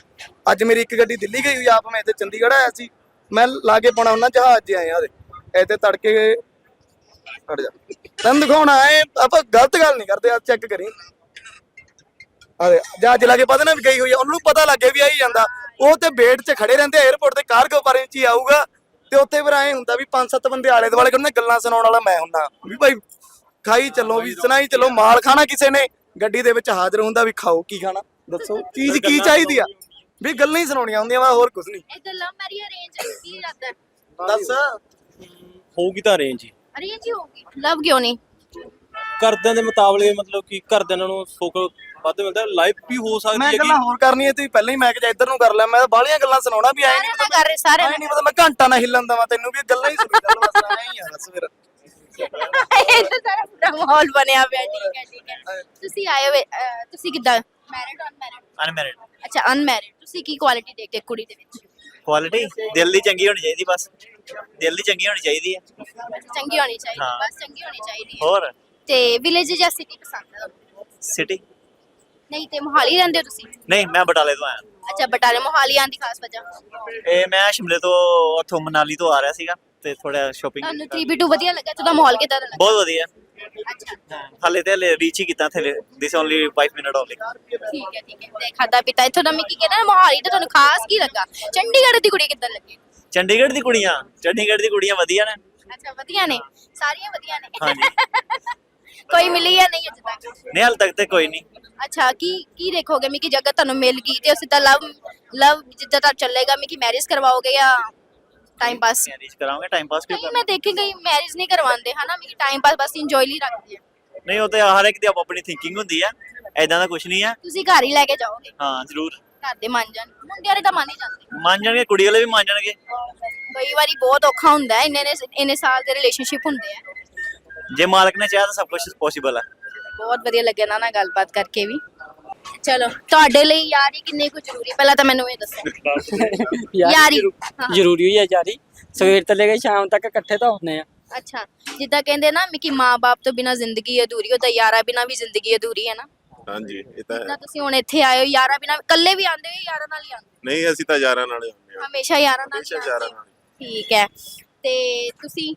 ਅੱਜ ਮੇਰੀ ਇੱਕ ਗੱਡੀ ਦਿੱਲੀ ਗਈ ਹੋਈ ਆਪ ਮੈਂ ਇੱਥੇ ਚੰਡੀਗੜ੍ਹ ਆਇਆ ਸੀ। ਮੈਂ ਲਾ ਕੇ ਪਾਉਣਾ ਹੁੰਦਾ ਜਹਾਜ਼ 'ਚ ਆਇਆ ਆ ਇੱਥੇ ਤੜਕੇ ਹਟ ਜਾ। ਤੈਨੂੰ ਦਿਖਾਉਣਾ, ਐ ਆਪਾਂ ਗਲਤ ਗੱਲ ਨਹੀਂ ਕਰਦੇ, ਆ ਚੈੱਕ ਕਰੀ। ਅਰੇ ਜਹਾਜ਼ ਲਾ ਕੇ ਪਤਾ ਨਾ ਵੀ ਗਈ ਹੋਈ ਆ, ਉਹਨਾਂ ਪਤਾ ਲੱਗ ਵੀ ਆਈ ਜਾਂਦਾ। ਉਹ ਤੇ ਵੇਟ 'ਚ ਖੜੇ ਰਹਿੰਦੇ 에어ਪੋਰਟ ਤੇ ਕਾਰਗੋ ਬਾਰੇ 'ਚ ਹੀ ਆਊਗਾ। ਤੇ ਉੱਥੇ ਫਿਰ ਐ ਹੁੰਦਾ ਵੀ ਪੰਜ ਸੱਤ ਬੰਦੇ ਆਲੇ ਦੁਆਲੇ ਕਹਿੰਦੇ ਗੱਲਾਂ ਸੁਣਾਉਣ ਵਾਲਾ ਮੈਂ ਹੁੰਦਾ। ਵੀ ਭਾਈ ਖਾਈ ਚੱਲੋ ਵੀ ਸੁਣਾਈ ਚੱਲੋ ਮਾਲ ਖਾਣਾ ਕਿਸੇ ਨੇ ਗੱਡੀ ਦੇ ਵਿੱਚ ਹਾਜ਼ਰ ਹੁੰਦਾ ਵੀ ਖਾਓ ਕੀ ਖਾਣਾ ਦੱਸੋ ਚੀਜ਼ ਕੀ ਚਾਹੀਦੀ ਆ? ਵੀ ਗੱਲਾਂ ਹੀ ਸੁਣਾਉਣੀਆਂ ਹੁੰਦੀਆਂ ਵਾ ਹੋਰ ਕੁਝ ਨਹੀਂ। ਇਧਰ ਲਵ ਮੈਰਿਜ ਅਰੇਂਜ ਕੀ ਇਰਾਦਾ ਦੱਸ। ਹੋਊਗੀ ਤਾਂ ਅਰੇਂਜ ਹੀ। ਅਰੇਂਜ ਹੀ ਹੋਊਗੀ। ਲਵ ਕਿਉਂ ਨਹੀਂ? ਘਰਦਿਆਂ ਦੇ ਮੁਤਾਬਲੇ ਮਤਲਬ ਕਿ ਘਰਦਿਆਂ ਨੂੰ ਸੁੱਖ ਵੱਧ ਮਿਲਦਾ ਲਾਈਫ ਵੀ ਹੋ ਸਕਦੀ ਮੈਂ ਹੈ ਗੱਲਾਂ ਹੋਰ ਕਰਨੀਆਂ ਤੁਸੀਂ ਪਹਿਲਾਂ ਹੀ ਮੈਂ ਕਿਹਾ ਇੱਧਰ ਨੂੰ ਕਰ ਲਿਆ ਮੈਂ ਬਾਹਲੀਆਂ ਗੱਲਾਂ ਸੁਣਾਉਣਾ ਵੀ ਸਾਰੇ ਨਹੀਂ ਨਾ ਕਰ ਰਹੇ ਸਾਰੇ ਨਹੀਂ ਪਤਾ ਮੈਂ ਘੰਟਾ ਨਾ ਹਿੱਲਣ ਦਵਾਂ ਤੈਨੂੰ ਵੀ ਗੱਲਾਂ ਹੀ ਸੁਣੀ ਚੱਲ ਬਸ ਐ ਹੀ ਆ ਬਸ ਫਿਰ। ਇਹ ਤਾਂ ਸਾਰਾ ਪੂਰਾ ਮਾਹੌਲ ਬਣਿਆ ਪਿਆ ਠੀਕ ਹੈ ਠੀਕ ਹੈ। ਤੁਸੀਂ ਆਏ ਹੋਏ ਅਹ, ਤੁਸੀਂ ਕਿੱਦਾਂ? ਮੈਰਿਡ ਅਨਮੈਰਿਡ ਅਨਮੈਰਿਡ ਅੱਛਾ ਅਨਮੈਰਿਡ ਤੁਸੀਂ ਕੀ ਕੁਆਲਿਟੀ ਦੇਖਦੇ ਕੁੜੀ ਦੇ ਵਿੱਚ? ਕੁਆਲਿਟੀ ਦਿਲ ਦੀ ਚੰਗੀ ਹੋਣੀ ਚਾਹੀਦੀ ਬਸ। ਦਿਲ ਦੀ ਚੰਗੀ ਹੋਣੀ ਚਾਹੀਦੀ ਹੈ। ਚੰਗੀ ਹੋਣੀ ਚਾਹੀਦੀ ਹਾਂ। ਬਸ ਚੰਗੀ ਹੋਣੀ ਚਾਹੀਦੀ ਹੈ। ਹੋਰ? ਤੇ ਵਿਲੇਜ ਜਾਂ ਸਿਟੀ ਪਸੰਦ ਹੈ? ਸਿਟੀ ਨਹੀਂ ਤੇ ਮੋਹਾਲੀ ਰਹਿੰਦੇ ਹੋ ਤੁਸੀਂ? ਨਹੀਂ ਮੈਂ ਬਟਾਲੇ ਤੋਂ ਆਇਆ। ਅੱਛਾ ਬਟਾਲੇ ਮੋਹਾਲੀ ਆਉਣ ਦੀ ਖਾਸ ਵਜ੍ਹਾ। ਇਹ ਮੈਂ ਸ਼ਿਮਲੇ ਤੋਂ ਉੱਥੋਂ ਮਨਾਲੀ ਤੋਂ ਆ ਰਿਹਾ ਸੀਗਾ ਤੇ ਥੋੜਾ ਸ਼ਾਪਿੰਗ ਤੁਹਾਨੂੰ 3B2 ਵਧੀਆ ਲੱਗਾ ਤੁਹਾਡਾ ਮਾਹੌਲ ਕਿਦਾਂ ਦਾ ਲੱਗਾ? ਬਹੁਤ ਵਧੀਆ। ਅੱਛਾ। ਹਾਲੇ ਤੇ ਹਲੇ ਰੀਚ ਹੀ ਕੀਤਾ ਥਲੇ ਦਿਸ ਓਨਲੀ 5 ਮਿੰਟ ਓਨਲੀ ਠੀਕ ਹੈ ਠੀਕ ਹੈ। ਤੇ ਖਾਦਾ ਪੀਤਾ ਇੱਥੋਂ ਦਾ ਮੈਂ ਕੀ ਕਹਿੰਦਾ ਮੋਹਾਲੀ ਤੇ ਤੁਹਾਨੂੰ ਖਾਸ ਕੀ ਲੱਗਾ? ਚੰਡੀਗੜ੍ਹ ਦੀ ਕੁੜੀ ਕਿੱਦਾਂ ਲੱਗੀ? ਚੰਡੀਗੜ੍ਹ ਦੀ ਕੁੜੀਆਂ ਚੰਡੀਗੜ੍ਹ ਦੀ ਕੁੜੀਆਂ ਵਧੀਆ ਨੇ। ਅੱਛਾ ਵਧੀਆ ਨੇ ਸਾਰੀਆਂ ਵਧੀਆ ਨੇ। ਹਾਂਜੀ। ਕੋਈ ਮਿਲੀ ਜਾਂ ਨਹੀਂ ਅਜੇ ਤੱਕ? ਨਹੀਂ ਹਾਲੇ ਤੱਕ ਤੇ ਕੋਈ ਨਹੀਂ। ਅੱਛਾ ਕੀ ਕੀ ਦੇਖੋਗੇ ਮੈਂ ਕਿ ਜਗ੍ਹਾ ਤੁਹਾਨੂੰ ਮਿਲ ਗਈ ਤੇ ਉਸੇ ਤਾਂ ਲਵ ਲਵ ਜਿੱਦਾਂ ਤੱਕ ਚੱਲੇਗਾ ਮੈਂ ਕਿ ਮੈਰਿਜ ਕਰਵਾਓਗੇ ਜਾਂ ਟਾਈਮ ਪਾਸ ਮੈਰਿਜ ਕਰਾਂਗੇ ਟਾਈਮ ਪਾਸ ਕਿਉਂ ਨਹੀਂ ਮੈਂ ਦੇਖੀ ਗਈ ਮੈਰਿਜ ਨਹੀਂ ਕਰਵਾਉਂਦੇ ਹਨਾ ਮੈਂ ਟਾਈਮ ਪਾਸ ਬਸ ਇੰਜੋਏ ਲਈ ਰੱਖਦੇ ਆ। ਨਹੀਂ ਉਹ ਤੇ ਹਰ ਇੱਕ ਦੀ ਆਪ ਆਪਣੀ ਥਿੰਕਿੰਗ ਹੁੰਦੀ ਹੈ ਐਦਾਂ ਦਾ ਕੁਝ ਨਹੀਂ ਹੈ ਤੁਸੀਂ ਘਰ ਹੀ ਲੈ ਕੇ ਜਾਓਗੇ? ਹਾਂ ਜ਼ਰੂਰ। ਘਰ ਦੇ ਮੰਨ ਜਾਣ ਮੁੰਡਿਆਂ ਦੇ ਤਾਂ ਮੰਨ ਹੀ ਜਾਂਦੇ। ਮੰਨ ਜਾਣਗੇ ਕੁੜੀ ਵਾਲੇ ਵੀ ਮੰਨ ਜਾਣਗੇ। ਕਈ ਵਾਰੀ ਬਹੁਤ ਔਖਾ ਹੁੰਦਾ ਹੈ ਇੰਨੇ ਨੇ ਇੰਨੇ ਸਾਲ ਦੇ ਰਿਲੇਸ਼ਨਸ਼ਿਪ ਹੁੰਦੇ ਆ। ਜੇ ਮਾਲਕ ਨੇ ਚਾਹਿਆ ਤਾਂ ਸਭ ਕੁਝ ਪੋਸੀਬਲ ਹੈ ਬਹੁਤ ਵਧੀਆ ਲੱਗਿਆ ਨਾ ਨਾਲ ਗੱਲਬਾਤ ਕਰਕੇ ਵੀ। ਚਲੋ ਤੁਹਾਡੇ ਲਈ ਯਾਰੀ ਕਿੰਨੀ ਕੁ ਜ਼ਰੂਰੀ ਹੈ? ਪਹਿਲਾਂ ਤਾਂ ਮੈਨੂੰ ਇਹ ਦੱਸੋ। ਯਾਰੀ ਹਾਂ। ਜ਼ਰੂਰੀ ਹੋਈ ਹੈ ਯਾਰੀ। ਸਵੇਰ ਤੋਂ ਲੈ ਕੇ ਸ਼ਾਮ ਤੱਕ ਇਕੱਠੇ ਤਾਂ ਹੁੰਨੇ ਆ। ਅੱਛਾ ਜਿੱਦਾਂ ਕਹਿੰਦੇ ਨਾ ਕਿ ਮਾਂ-ਬਾਪ ਤੋਂ ਬਿਨਾ ਜ਼ਿੰਦਗੀ ਅਧੂਰੀ ਹੁੰਦਾ ਯਾਰਾ ਬਿਨਾ ਵੀ ਜ਼ਿੰਦਗੀ ਅਧੂਰੀ ਹੈ ਨਾ। ਹਾਂਜੀ ਇਹ ਤਾਂ ਜਿੱਦਾਂ ਤੁਸੀਂ ਹੁਣ ਇੱਥੇ ਆਏ ਹੋ ਯਾਰਾ ਬਿਨਾ ਇਕੱਲੇ ਵੀ ਆਉਂਦੇ ਹੋ ਜਾਂ ਯਾਰਾਂ ਨਾਲ ਹੀ ਆਉਂਦੇ ਨਹੀਂ ਅਸੀਂ ਤਾਂ ਯਾਰਾਂ ਨਾਲੇ ਹੁੰਦੇ ਹੋ ਹਾਂ। ਹਮੇਸ਼ਾ ਯਾਰਾਂ ਨਾਲ ਹੀ ਹਮੇਸ਼ਾ ਯਾਰਾਂ ਆਉਂਦੇ ਹੋ। ਠੀਕ ਹੈ। ਤੇ ਤੁਸੀਂ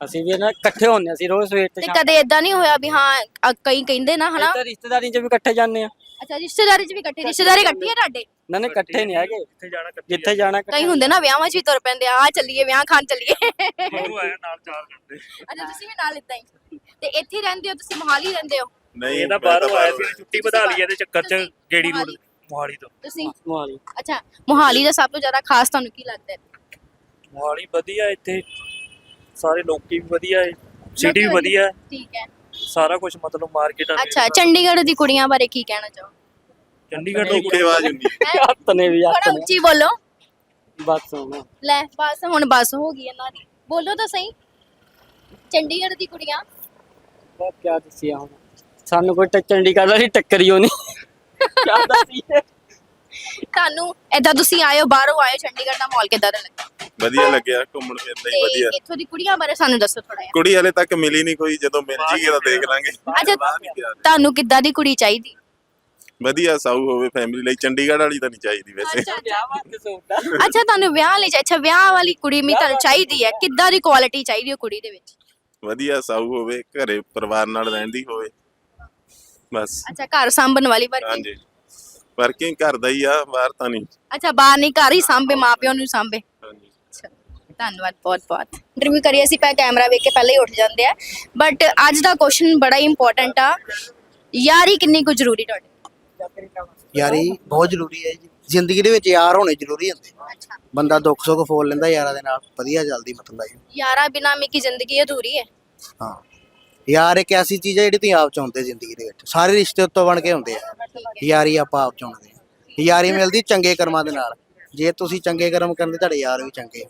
ਅਸੀਂ ਵੀ ਨਾ ਇਕੱਠੇ ਹੁੰਨੇ ਅਸੀਂ ਰੋਜ਼ ਸਵੇਰ ਤੋਂ ਤੇ ਸ਼ਾਮ ਕਦੇ ਇਦਾਂ ਨਹੀਂ ਹੋਇਆ ਵੀ ਹਾਂ ਅ, ਕਈ ਕਹਿੰਦੇ ਨਾ ਹਨਾ? ਤਾਂ ਰਿਸ਼ਤੇਦਾਰੀ 'ਚ ਵੀ ਇਕੱਠੇ ਜਾਂਦੇ ਆ ਅੱਛਾ ਰਿਸ਼ਤੇਦਾਰੀ 'ਚ ਵੀ ਇਕੱਠੇ ਰਿਸ਼ਤੇਦਾਰੀ ਇਕੱਠੀ ਹੈ। ਤੁਹਾਡੇ? ਨਾ ਨਾ ਇਕੱਠੇ ਨਹੀਂ ਹੈਗੇ। ਕਿੱਥੇ ਜਾਣਾ ਜਿੱਥੇ ਜਾਣਾ ਕਈ ਹੁੰਦੇ ਨਾ ਵਿਆਹਾਂ 'ਚ ਵੀ ਤੁਰ ਪੈਂਦੇ ਆ ਆ ਚੱਲੀਏ ਵਿਆਹ ਖਾਣ ਚੱਲੀਏ। ਉਹ ਆਇਆ ਨਾਲ ਚਾਰ ਘੰਟੇ ਅੱਛਾ ਤੁਸੀਂ ਵੀ ਨਾਲ ਇਦਾਂ ਹੀ। ਤੇ ਇੱਥੇ ਰਹਿੰਦੇ ਹੋ ਤੁਸੀਂ ਮੋਹਾਲੀ ਰਹਿੰਦੇ ਹੋ? ਨਹੀਂ ਇਹ ਤਾਂ ਬਾਹਰੋਂ ਆਇਆ ਸੀ ਛੁੱਟੀ ਵਧਾ ਲਈ ਇਹਦੇ ਚੱਕਰ 'ਚ ਤੁਸੀਂ ਗੇੜੀ ਰੋਡ ਮੋਹਾਲੀ? ਮੋਹਾਲੀ ਤੋਂ। ਤੁਸੀਂ? ਮੋਹਾਲੀ। ਅੱਛਾ ਮੋਹਾਲੀ ਦਾ ਸਭ ਤੋਂ ਜ਼ਿਆਦਾ ਖਾਸ ਤੁਹਾਨੂੰ ਕੀ ਲੱਗਦਾ ਹੈ? ਮੋਹਾਲੀ ਵਧੀਆ ਇੱਥੇ। ਸਾਰੇ ਲੋਕੀ ਵੀ ਵਧੀਆ ਹੈ ਸਿਟੀ ਵੀ ਵਧੀਆ ਹੈ, ਠੀਕ ਹੈ। ਸਾਰਾ ਕੁਝ ਮਤਲਬ ਮਾਰਕੀਟ ਅੱਛਾ ਚੰਡੀਗੜ੍ਹ ਦੀ ਕੁੜੀਆਂ ਬਾਰੇ ਕੀ ਕਹਿਣਾ ਚਾਹੋ ਚੰਡੀਗੜ੍ਹ ਦੀ ਧੋਖੇਬਾਜ਼ ਹੁੰਦੀ ਹੈ। ਹੱਥ ਨੇ ਵੀ ਹੱਥ ਥੋੜਾ ਨੇ। ਉੱਚੀ ਬੋਲੋ। ਬਸ ਹੁਣ। ਲੈ ਬਸ ਹੁਣ ਬਸ ਹੋ ਗਈ ਇਹਨਾਂ ਦੀ। ਬੋਲੋ ਤਾਂ ਸਹੀ। ਚੰਡੀਗੜ੍ਹ ਦੀ ਕੁੜੀਆਂ। ਬਸ ਕਿਆ ਦੱਸਿਆ ਹੁਣ। ਸਾਨੂੰ ਕੋਈ ਟ- ਚੰਡੀਗੜ੍ਹ ਵਾਲੀ ਟੱਕਰੀ ਹੋਣੀ। ਕਿਆ ਦੱਸੀਏ? ਤੁਹਾਨੂੰ ਏਦਾਂ ਤੁਸੀਂ ਆਏ ਹੋ ਬਾਹਰੋਂ ਆਏ ਹੋ ਚੰਡੀਗੜ੍ਹ ਦਾ ਮਾਹੌਲ ਕਿੱਦਾਂ ਦਾ ਲੱਗਾ? ਵਧੀਆ ਲੱਗਿਆ ਘੁੰਮਣ ਫਿਰਨ ਲਈ ਵਧੀਆ। ਤੇ ਇੱਥੋਂ ਦੀ ਕੁੜੀਆਂ ਬਾਰੇ ਸਾਨੂੰ ਦੱਸੋ ਥੋੜਾ ਜਿਹਾ। ਕੁੜੀ ਹਲੇ ਤੱਕ ਮਿਲੀ ਨਹੀਂ ਕੋਈ ਜਦੋਂ ਮਿਲ ਜੀਗੀ ਤਾਂ ਦੇਖ ਲਾਂਗੇ। ਅੱਛਾ। ਤੁਹਾਨੂੰ ਕਿੱਦਾਂ ਦੀ ਕੁੜੀ ਚਾਹੀਦੀ? ਵਧੀਆ ਸਾਊ ਹੋਵੇ ਫੈਮਿਲੀ ਲਈ। ਚੰਡੀਗੜ੍ਹ ਵਾਲੀ ਤਾਂ ਨਹੀਂ ਚਾਹੀਦੀ ਵੈਸੇ। ਅੱਛਾ ਵਿਆਹ ਵਾਸਤੇ ਸੋਚਦਾ ਅੱਛਾ ਤੁਹਾਨੂੰ ਵਿਆਹ ਲਈ ਅੱਛਾ ਵਿਆਹ ਵਾਲੀ ਕੁੜੀ ਵੀ ਤੁਹਾਨੂੰ ਚਾਹੀਦੀ ਹੈ। ਕਿੱਦਾਂ ਦੀ ਕੁਆਲਿਟੀ ਚਾਹੀਦੀ ਹੈ ਕੁੜੀ ਦੇ ਵਿੱਚ? ਵਧੀਆ ਸਾਊ ਹੋਵੇ ਘਰੇ ਪਰਿਵਾਰ ਨਾਲ ਰਹਿੰਦੀ ਹੋਵੇ। ਬਸ। ਅੱਛਾ ਘਰ ਸੰਭਣ ਵਾਲੀ ਪਰ ਹਾਂਜੀ। ਵਰਕਿੰਗ ਕਰਦਾ ਹੀ ਆ ਬਾਹਰ ਤਾਂ ਨਹੀਂ। ਅੱਛਾ ਬਾਹਰ ਨਹੀਂ ਘਰ ਹੀ ਸਾਂਭੇ ਮਾਪਿਆਂ ਨੂੰ ਸਾਂਭੇ। ਧੰਨਵਾਦ ਬਹੁਤ ਬਹੁਤ। ਇੰਟਰਵਿਊ ਕਰੀਏ ਅਸੀਂ ਪੈ ਕੈਮਰਾ ਵੇਖ ਕੇ ਪਹਿਲੇ ਹੀ ਉੱਠ ਜਾਂਦੇ ਆ। ਬਟ ਅੱਜ ਦਾ ਕੁਐਸਚਨ ਬੜਾ ਇੰਪੋਰਟੈਂਟ ਆ। ਯਾਰੀ ਕਿੰਨੀ ਕੁ ਜ਼ਰੂਰੀ ਤੁਹਾਡੀ ਯਾਰੀ ਬਹੁਤ ਜ਼ਰੂਰੀ ਹੈ ਜੀ। ਜ਼ਿੰਦਗੀ ਦੇ ਵਿੱਚ ਯਾਰ ਹੋਣੇ ਜ਼ਰੂਰੀ ਹੁੰਦੇ। ਅੱਛਾ। ਬੰਦਾ ਦੁੱਖ ਸੁੱਖ ਫੋਲ ਲੈਂਦਾ ਯਾਰਾਂ ਦੇ ਨਾਲ। ਵਧੀਆ ਚੱਲਦੀ ਮਤਲਬ ਹੈ ਯਾਰਾ ਬਿਨਾ ਮੇ ਕੀ ਜ਼ਿੰਦਗੀ ਅਧੂਰੀ ਹੈ। ਹਾਂ। ਯਾਰ ਇੱਕ ਐਸੀ ਚੀਜ਼ ਹੈ ਜਿਹੜੀ ਤੁਸੀਂ ਆਪ ਚਾਹੁੰਦੇ ਜ਼ਿੰਦਗੀ ਦੇ ਵਿੱਚ। ਸਾਰੇ ਰਿਸ਼ਤੇ ਉੱਤੋਂ ਬਣ ਕੇ ਹੁੰਦੇ ਆ। ਯਾਰੀ ਆਪਾਂ ਆਪ ਚਾਹੁੰਦੇ ਆ। ਯਾਰੀ ਮਿਲਦੀ ਚੰਗੇ ਕਰਮਾਂ ਦੇ ਨਾਲ। ਜੇ ਤੁਸੀਂ ਚੰਗੇ ਕਰਮ ਕਰਦੇ ਤੁਹਾਡੇ ਯਾਰ ਵੀ ਚੰਗੇ।